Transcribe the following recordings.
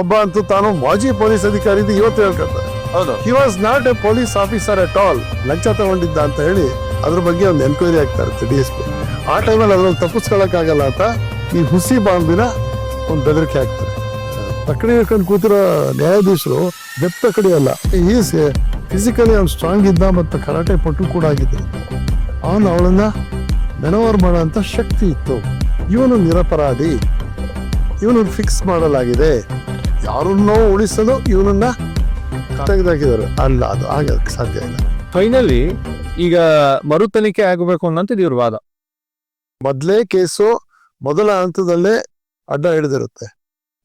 ಒಬ್ಬ ಅಂತೂ ತಾನು ಮಾಜಿ ಪೊಲೀಸ್ ಅಧಿಕಾರಿ ಇದು ಇವತ್ತು ಹೇಳ್ಕೊಳ್ತಾರೆ ಹೌದು. He was not a police officer at all ಲಂಚ ತಗೊಂಡಿದ್ದ ಅಂತ ಹೇಳಿ ಅದ್ರ ಬಗ್ಗೆ ಒಂದು ಎನ್ಕ್ವೈರಿ ಆಗ್ತಾ ಇರುತ್ತೆ ಡಿ ಎಸ್ ಪಿ ಆ ಟೈಮಲ್ಲಿ ಅದ್ರಲ್ಲಿ ತಪ್ಪಿಸ್ಕೊಳಕ್ಕಾಗಲ್ಲ ಅಂತ ಈ ಹುಸಿ ಬಾಂಬಿನ ಒಂದು ಬೆದರಿಕೆ ಹಾಕ್ತಾರೆ. ತಕ್ಕಡಿ ಹಿಡ್ಕೊಂಡು ಕೂತಿರೋ ನ್ಯಾಯಾಧೀಶರು ಬೆತ್ತ ತಕ್ಕಡಿ ಅಲ್ಲ. ಈಸ್ ಫಿಸಿಕಲಿ ಅವ್ನು ಸ್ಟ್ರಾಂಗ್ ಇದ್ದ ಮತ್ತು ಕರಾಟೆ ಪಟ್ಟು ಕೂಡ ಆಗಿದ್ದ ಅವನು ಅವಳನ್ನ ಮೆನವರ್ ಮಾಡೋ ಅಂತ ಶಕ್ತಿ ಇತ್ತು. ಇವನು ನಿರಪರಾಧಿ. ಇವನು ಫಿಕ್ಸ್ ಮಾಡಲಾಗಿದೆ. ಯಾರನ್ನೋ ಉಳಿಸಲು ಇವನನ್ನ ತೆಗೆದಾಕಿದ್ದಾರೆ ಅಲ್ಲ ಅದು ಹಾಗೆ ಸಾಧ್ಯ ಇಲ್ಲ. ಫೈನಲಿ ಈಗ ಮರು ತನಿಖೆ ಆಗಬೇಕು ಅನ್ನೋಂಥದ್ದು ಇವ್ರ ವಾದ. ಮೊದಲೇ ಕೇಸು ಮೊದಲ ಹಂತದಲ್ಲೇ ಅಡ್ಡ ಹಿಡಿದಿರುತ್ತೆ.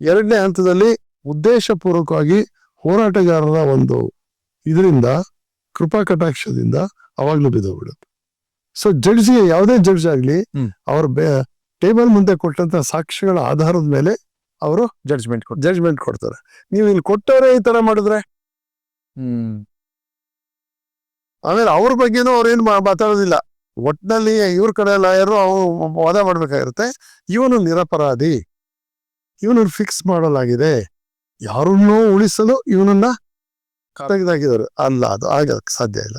ಎರಡನೇ ಹಂತದಲ್ಲಿ ಉದ್ದೇಶಪೂರ್ವಕವಾಗಿ ಹೋರಾಟಗಾರರ ಒಂದು ಇದರಿಂದ ಕೃಪಾ ಕಟಾಕ್ಷದಿಂದ ಅವಾಗ್ಲೂ ಬಿಡುತ್ತೆ. ಸೊ ಜಡ್ಜ್ಗೆ ಯಾವುದೇ ಜಡ್ಜ್ ಆಗ್ಲಿ. ಅವ್ರ ಟೇಬಲ್ ಮುಂದೆ ಕೊಟ್ಟಂತ ಸಾಕ್ಷ್ಯಗಳ ಆಧಾರದ ಮೇಲೆ ಅವರು ಜಡ್ಜ್ಮೆಂಟ್ ಕೊಡ್ ಜಡ್ಜ್ಮೆಂಟ್ ಕೊಡ್ತಾರೆ. ನೀವು ಇಲ್ಲಿ ಕೊಟ್ಟವರೇ ಈ ತರ ಮಾಡಿದ್ರೆ? ಹ್ಮ್. ಆಮೇಲೆ ಅವ್ರ ಬಗ್ಗೆನೂ ಅವ್ರೇನು ಮಾತಾಡೋದಿಲ್ಲ. ಒಟ್ನಲ್ಲಿ ಇವ್ರ ಕಡೆ ಲಾಯರು ಅವ್ರು ವಾದ ಮಾಡ್ಬೇಕಾಗಿರುತ್ತೆ. ಇವನು ನಿರಪರಾಧಿ. ಇವನು ಫಿಕ್ಸ್ ಮಾಡಲಾಗಿದೆ. ಯಾರನ್ನು ಉಳಿಸಲು ಇವನನ್ನ ತೆಗೆದಾಕಿದ್ದಾರೆ ಅಲ್ಲ ಅದು ಆಗಕ್ಕೆ ಸಾಧ್ಯ ಇಲ್ಲ.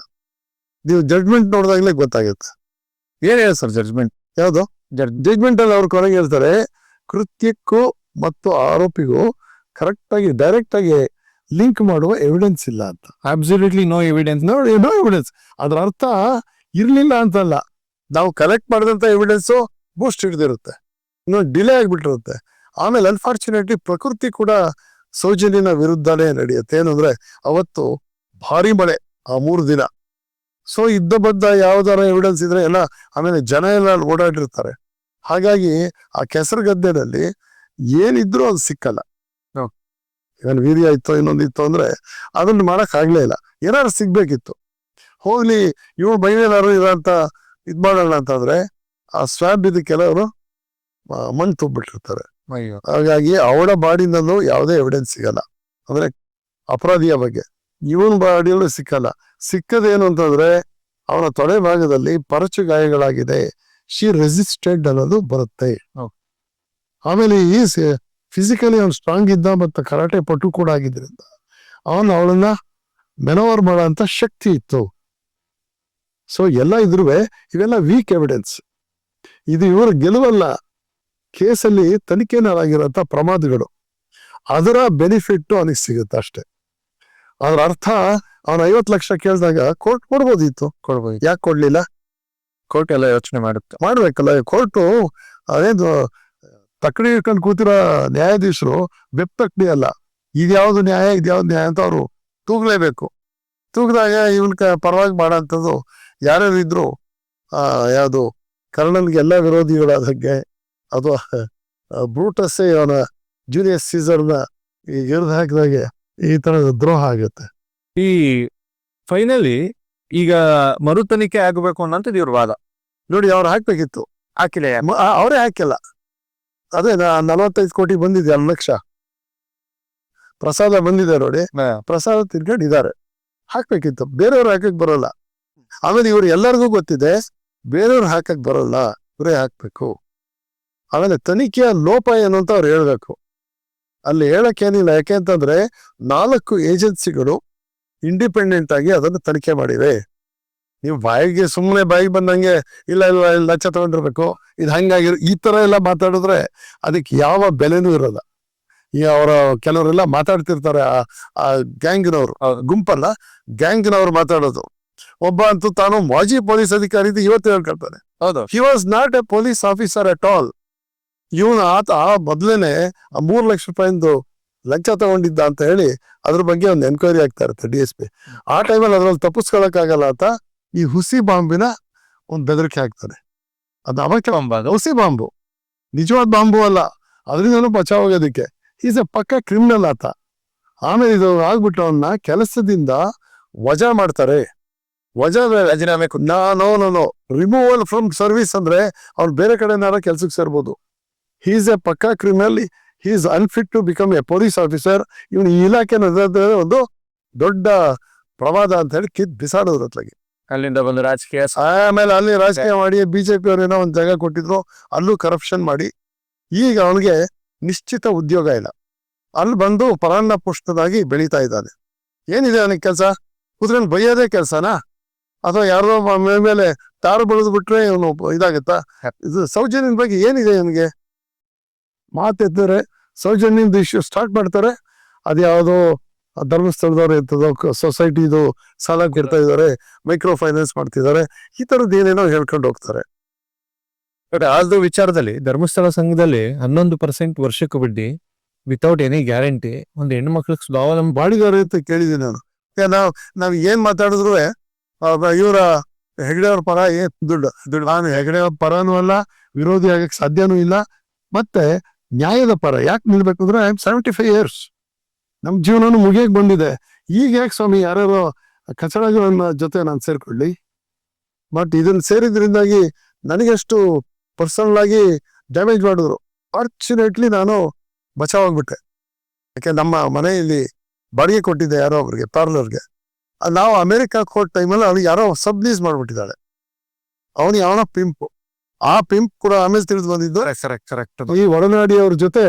ನೀವು ಜಡ್ಜ್ಮೆಂಟ್ ನೋಡಿದಾಗಲೇ ಗೊತ್ತಾಗುತ್ತೆ. ಏನ್ ಹೇಳಿ ಸರ್ ಜಡ್ಜ್ಮೆಂಟ್ ಯಾವುದು? ಜಡ್ ಜಡ್ಜ್ಮೆಂಟ್ ಅಲ್ಲಿ ಅವ್ರ ಕೊನೆಗೆ ಹೇಳ್ತಾರೆ ಕೃತ್ಯಕ್ಕೂ ಮತ್ತು ಆರೋಪಿಗೂ ಕರೆಕ್ಟ್ ಆಗಿ ಡೈರೆಕ್ಟ್ ಆಗಿ ಲಿಂಕ್ ಮಾಡುವ ಎವಿಡೆನ್ಸ್ ಇಲ್ಲ ಅಂತ. ಅಬ್ಸಲ್ಯೂಟ್ಲಿ ನೋ ಎವಿಡೆನ್ಸ್ ನೋಡಿ ನೋ ಎವಿಡೆನ್ಸ್ ಅದ್ರ ಅರ್ಥ ಇರ್ಲಿಲ್ಲ ಅಂತಲ್ಲ. ನಾವು ಕಲೆಕ್ಟ್ ಮಾಡಿದಂತ ಎವಿಡೆನ್ಸ್ ಬೂಸ್ಟ್ ಹಿಡಿದಿರುತ್ತೆ. ಇನ್ನು ಡಿಲೇ ಆಗಿಬಿಟ್ಟಿರುತ್ತೆ. ಆಮೇಲೆ ಅನ್ಫಾರ್ಚುನೇಟ್ಲಿ ಪ್ರಕೃತಿ ಕೂಡ ಸೌಜನ್ಯನ ವಿರುದ್ಧನೇ ನಡೆಯುತ್ತೆ. ಏನಂದ್ರೆ ಅವತ್ತು ಭಾರಿ ಮಳೆ ಆ ಮೂರು ದಿನ. ಸೊ ಇದ್ದ ಬದ್ದ ಯಾವ್ದಾರ ಎವಿಡೆನ್ಸ್ ಇದ್ರೆ ಎಲ್ಲ ಆಮೇಲೆ ಜನ ಎಲ್ಲ ಓಡಾಡಿರ್ತಾರೆ. ಹಾಗಾಗಿ ಆ ಕೆಸರು ಗದ್ದೆನಲ್ಲಿ ಏನಿದ್ರು ಅದು ಸಿಕ್ಕಲ್ಲ. ಇವನ್ ವೀರ್ಯ ಇತ್ತು ಇನ್ನೊಂದಿತ್ತು ಅಂದ್ರೆ ಅದನ್ನ ಮಾಡಕ್ ಆಗ್ಲೇ ಇಲ್ಲ. ಏನಾದ್ರು ಸಿಗ್ಬೇಕಿತ್ತು. ಹೋಗ್ಲಿ ಇವ್ರು ಬೈನೇನಾರು ಇರೋಂಥ ಇದ್ ಮಾಡೋಣ ಅಂತಂದ್ರೆ ಆ ಸ್ವಾಬ್ ಇದು ಕೆಲವರು ಮಣ್ಣು ತುಂಬಿಟ್ಟಿರ್ತಾರೆ ಹಾಗಾಗಿ ಅವಳ ಬಾಡಿನಲ್ಲೂ ಯಾವುದೇ ಎವಿಡೆನ್ಸ್ ಸಿಗಲ್ಲ. ಅಂದ್ರೆ ಅಪರಾಧಿಯ ಬಗ್ಗೆ. ಇವನ್ ಬಾಡಿಯಲ್ಲೂ ಸಿಕ್ಕಲ್ಲ. ಸಿಕ್ಕದೇನು ಅಂತಂದ್ರೆ ಅವನ ತೊಡೆ ಭಾಗದಲ್ಲಿ ಪರಚು ಗಾಯಗಳಾಗಿದೆ ಶಿ ರೆಸಿಸ್ಟೆಡ್ ಅನ್ನೋದು ಬರುತ್ತೆ. ಹೌದು. ಆಮೇಲೆ ಈ ಫಿಸಿಕಲಿ ಅವ್ನು ಸ್ಟ್ರಾಂಗ್ ಇದ್ದ ಮತ್ತು ಕರಾಟೆ ಪಟು ಕೂಡ ಆಗಿದ್ರಿಂದ ಅವನು ಅವಳನ್ನ ಮೆನೋವರ್ ಮಾಡೋ ಶಕ್ತಿ ಇತ್ತು. ಸೊ ಎಲ್ಲ ಇದ್ರೂ ಇವೆಲ್ಲ ವೀಕ್ ಎವಿಡೆನ್ಸ್ ಇದು ಇವರ ಗೆಲುವಲ್ಲ ಕೇಸಲ್ಲಿ ತನಿಖೆನಾಗಿರೋಂಥ ಪ್ರಮಾದಗಳು. ಅದರ ಬೆನಿಫಿಟ್ ಅವನಿಗೆ ಸಿಗುತ್ತೆ ಅಷ್ಟೇ. ಅದರ ಅರ್ಥ ಅವನು ಐವತ್ತು ಲಕ್ಷ ಕೇಳಿದಾಗ ಕೋರ್ಟ್ ಕೊಡ್ಬೋದಿತ್ತು. ಕೊಡ್ಬೋದು. ಯಾಕೆ ಕೊಡ್ಲಿಲ್ಲ? ಕೋರ್ಟ್ ಎಲ್ಲ ಯೋಚನೆ ಮಾಡುತ್ತೆ. ಮಾಡ್ಬೇಕಲ್ಲ ಕೋರ್ಟು ಅದೇನು ತಕ್ಕಡಿ ಹಿಡ್ಕೊಂಡು ಕೂತಿರೋ ನ್ಯಾಯಾಧೀಶರು ಬೆಪ್ಪಕ್ಕಡಿ ಅಲ್ಲ. ಇದ್ಯಾವ್ದು ನ್ಯಾಯ ಇದ್ಯಾವ್ದು ನ್ಯಾಯ ಅಂತ ಅವರು ತೂಗ್ಲೇಬೇಕು. ತೂಗ್ದಾಗ ಇವನ್ ಕ ಪರವಾಗಿ ಮಾಡೋಂಥದ್ದು ಯಾರ್ಯಾರು ಇದ್ರು ಆ ಯಾವುದು ಕರ್ಣನ್ಗೆ ಎಲ್ಲ ವಿರೋಧಿಗಳಾದಂಗೆ ಅಥವಾ ಅದು ಬ್ರೂಟಸ್ಸೇ ಇವನ ಜೂನಿಯರ್ ಸೀಸರ್ನ ಈ ಹಿರಿದು ಹಾಕಿದಾಗೆ ಈ ತರದ ದ್ರೋಹ ಆಗುತ್ತೆ. ಈ ಫೈನಲಿ ಈಗ ಮರು ತನಿಖೆ ಆಗಬೇಕು ಅನ್ನೋಂಥದ್ದು ಇವ್ರ ವಾದ. ನೋಡಿ ಅವ್ರು ಹಾಕ್ಬೇಕಿತ್ತು. ಹಾಕಿಲ್ಲ ಅವರೇ ಹಾಕಿಲ್ಲ. ಅದೇ ನಲವತ್ತೈದು ಕೋಟಿ ಬಂದಿದೆ ಲಕ್ಷ. ಪ್ರಸಾದ ಬಂದಿದೆ ನೋಡಿ. ಪ್ರಸಾದ ತಿನ್ಕೊಂಡಿದ್ದಾರೆ. ಹಾಕ್ಬೇಕಿತ್ತು. ಬೇರೆಯವ್ರು ಹಾಕಕ್ ಬರಲ್ಲ. ಆಮೇಲೆ ಇವ್ರು ಎಲ್ಲರಿಗೂ ಗೊತ್ತಿದೆ ಬೇರೆಯವ್ರು ಹಾಕಕ್ ಬರಲ್ಲ. ಇವರೇ ಹಾಕ್ಬೇಕು. ಆಮೇಲೆ ತನಿಖೆಯ ಲೋಪ ಏನು ಅಂತ ಅವ್ರು ಹೇಳ್ಬೇಕು. ಅಲ್ಲಿ ಹೇಳಕ್ಕೇನಿಲ್ಲ ಯಾಕೆ ಅಂತಂದ್ರೆ ನಾಲ್ಕು ಏಜೆನ್ಸಿಗಳು ಇಂಡಿಪೆಂಡೆಂಟ್ ಆಗಿ ಅದನ್ನು ತನಿಖೆ ಮಾಡಿವೆ. ನೀವು ಬಾಯಿಗೆ ಸುಮ್ಮನೆ ಬಾಯಿಗೆ ಬಂದಂಗೆ ಇಲ್ಲ ಇಲ್ಲ ಲಚ್ಚ ಲಂಚ ತಗೊಂಡಿರ್ಬೇಕು. ಇದು ಹಂಗಾಗಿರ್ ಈ ತರ ಎಲ್ಲ ಮಾತಾಡಿದ್ರೆ ಅದಕ್ಕೆ ಯಾವ ಬೆಲೆನೂ ಇರೋಲ್ಲ. ಈ ಅವರ ಕೆಲವರೆಲ್ಲ ಮಾತಾಡ್ತಿರ್ತಾರೆ ಆ- ಆ ಗ್ಯಾಂಗ್ನವರು. ಗುಂಪಲ್ಲ ಗ್ಯಾಂಗ್ನವ್ರು ಮಾತಾಡೋದು. ಒಬ್ಬ ಅಂತೂ ತಾನು ಮಾಜಿ ಪೊಲೀಸ್ ಅಧಿಕಾರಿ ಇದು ಇವತ್ತು ಹೇಳ್ಕೊಳ್ತಾನೆ. ಹೌದು. He was not a police officer at all ಇವನು ಆತ ಮೊದ್ಲೇನೆ ಆ ಮೂರು ಲಕ್ಷ ರೂಪಾಯಿಂದು ಲಂಚ ತಗೊಂಡಿದ್ದ ಅಂತ ಹೇಳಿ ಅದ್ರ ಬಗ್ಗೆ ಒಂದು ಎನ್ಕ್ವೈರಿ ಆಗ್ತಾ ಇರುತ್ತೆ ಡಿ ಎಸ್ ಪಿ. ಆ ಟೈಮಲ್ಲಿ ಅದ್ರಲ್ಲಿ ತಪ್ಪಿಸ್ಕೊಳಕ್ಕಾಗಲ್ಲ ಅಂತ ಈ ಹುಸಿ ಬಾಂಬಿನ ಒಂದು ಬೆದರಿಕೆ ಹಾಕ್ತಾರೆ. ಅದು ಅವಾಗ ಅದು ಹುಸಿ ಬಾಂಬು. ನಿಜವಾದ ಬಾಂಬು ಅಲ್ಲ. ಅದರಿಂದ ಬಚಾವ್ ಹೋಗೋದಕ್ಕೆ ಈಸ್ ಎ ಪಕ್ಕ ಕ್ರಿಮಿನಲ್ ಆತ. ಆಮೇಲೆ ಇದು ಆಗ್ಬಿಟ್ಟು ಅವನ್ನ ಕೆಲಸದಿಂದ ವಜಾ ಮಾಡ್ತಾರೆ. ವಜಾ ರಾಜೀನಾಮೆ ನಾನೋ no no no removal from service ಅಂದ್ರೆ ಅವ್ನು ಬೇರೆ ಕಡೆನಾರ ಕೆಲ್ಸಕ್ಕೆ ಸೇರ್ಬೋದು. ಈಸ್ ಎ ಪಕ್ಕಾ criminal is unfit to become a police officer ಇವನು ಈ ಇಲಾಖೆ ಒಂದು ದೊಡ್ಡ ಪ್ರವಾದ ಅಂತ ಹೇಳಿ ಕಿತ್ ಬಿಸಾಡೋದ್ರ ಅತ್ಲಾಗಿ ಅಲ್ಲಿಂದ ಬಂದು ರಾಜಕೀಯ ಆಮೇಲೆ ಅಲ್ಲಿ ರಾಜಕೀಯ ಮಾಡಿ ಬಿಜೆಪಿ ಏನೋ ಒಂದು ಜಾಗ ಕೊಟ್ಟಿದ್ರು, ಅಲ್ಲೂ ಕರಪ್ಷನ್ ಮಾಡಿ. ಈಗ ಅವನಿಗೆ ನಿಶ್ಚಿತ ಉದ್ಯೋಗ ಇಲ್ಲ. ಅಲ್ಲಿ ಬಂದು ಪರಾನ್ನ ಪುಷ್ಟದಾಗಿ ಬೆಳೀತಾ ಇದ್ದಾನೆ. ಏನಿದೆ ಅವನಿಗೆ ಕೆಲಸ? ಕುದುರೆನ ಬೈಯೋದೇ ಕೆಲಸನಾ? ಅಥವಾ ಯಾರೋ ಮೇಲೆ ತಾರು ಬೆಳೆದು ಬಿಟ್ರೆ ಇವನು ಇದಾಗುತ್ತಾ? ಇದು ಸೌಜನ್ಯದ ಬಗ್ಗೆ ಏನಿದೆ ಇವನಿಗೆ? ಮಾತೆತ್ತಿದ್ರೆ ಸೌಜನ್ಯದ ಇಶ್ಯೂ ಸ್ಟಾರ್ಟ್ ಮಾಡ್ತಾರೆ. ಅದ್ಯಾವುದೋ ಧರ್ಮಸ್ಥಳದವ್ರು ಇರ್ತದ ಸೊಸೈಟಿದು ಸಾಲ ಕೊಡ್ತಾ ಇದ್ದಾರೆ ಮೈಕ್ರೋ ಫೈನಾನ್ಸ್ ಮಾಡ್ತಿದ್ದಾರೆ ಈ ತರದ್ದು ಏನೇನೋ ಹೇಳ್ಕೊಂಡು ಹೋಗ್ತಾರೆ. ಬಟ್ ಆದ್ರೂ ವಿಚಾರದಲ್ಲಿ ಧರ್ಮಸ್ಥಳ ಸಂಘದಲ್ಲಿ ಹನ್ನೊಂದು ಪರ್ಸೆಂಟ್ ವರ್ಷಕ್ಕೆ ಬಡ್ಡಿ ವಿತೌಟ್ ಎನಿ ಗ್ಯಾರಂಟಿ ಒಂದು ಹೆಣ್ಣು ಮಕ್ಳಿಗೆ ಸ್ವಾವಲಂಬಿ ಬಾಡಿದಾರೆ ಅಂತ ಕೇಳಿದ್ದೀನಿ ನಾನು. ನಾವು ನಾವು ಏನ್ ಮಾತಾಡಿದ್ರು ಇವರ ಹೆಗಡೆ ಅವ್ರ ಪರ ಏನ್ ದುಡ್ಡು ದುಡ್ಡು ನಾನು ಹೆಗಡೆ ಅವ್ರ ಪರನೂ ಅಲ್ಲ ವಿರೋಧಿ ಆಗಕ್ಕೆ ಸಾಧ್ಯನೂ ಇಲ್ಲ ಮತ್ತೆ ನ್ಯಾಯದ ಪರ ಯಾಕೆ ನಿಲ್ಬೇಕು ಅಂದ್ರೆ I am seventy five years ನಮ್ ಜೀವನನು ಮುಗಿಯಕ್ ಬಂದಿದೆ. ಈಗ ಯಾಕೆ ಸ್ವಾಮಿ ಯಾರ್ಯಾರೋ ಕಚಡಗಳನ್ನ ಜೊತೆ ನಾನು ಸೇರ್ಕೊಳ್ಳಿ? ಬಟ್ ಇದನ್ನ ಸೇರಿದ್ರಿಂದಾಗಿ ನನಗೆಷ್ಟು ಪರ್ಸನಲ್ ಆಗಿ ಡ್ಯಾಮೇಜ್ ಮಾಡಿದ್ರು. ಫಾರ್ಚುನೇಟ್ಲಿ ನಾನು ಬಚಾವ್ ಆಗ್ಬಿಟ್ಟೆ ಯಾಕೆ ನಮ್ಮ ಮನೆಯಲ್ಲಿ ಬಾಡಿಗೆ ಕೊಟ್ಟಿದ್ದೆ ಯಾರೋ ಒಬ್ರಿಗೆ ಪಾರ್ಲರ್ಗೆ ನಾವು ಅಮೆರಿಕಕ್ಕೆ ಹೋದ ಟೈಮಲ್ಲಿ ಅವ್ನಿಗೆ ಯಾರೋ ಸಬ್ಲೀಸ್ ಮಾಡ್ಬಿಟ್ಟಿದ್ದಾಳೆ ಅವನು ಯಾವನೋ ಪಿಂಪ್ ಆ ಪಿಂಪ್ ಕೂಡ ಆಮೇಲೆ ತಿಳಿದು ಬಂದಿದ್ದು ಈ ಒಡನಾಡಿ ಅವ್ರ ಜೊತೆ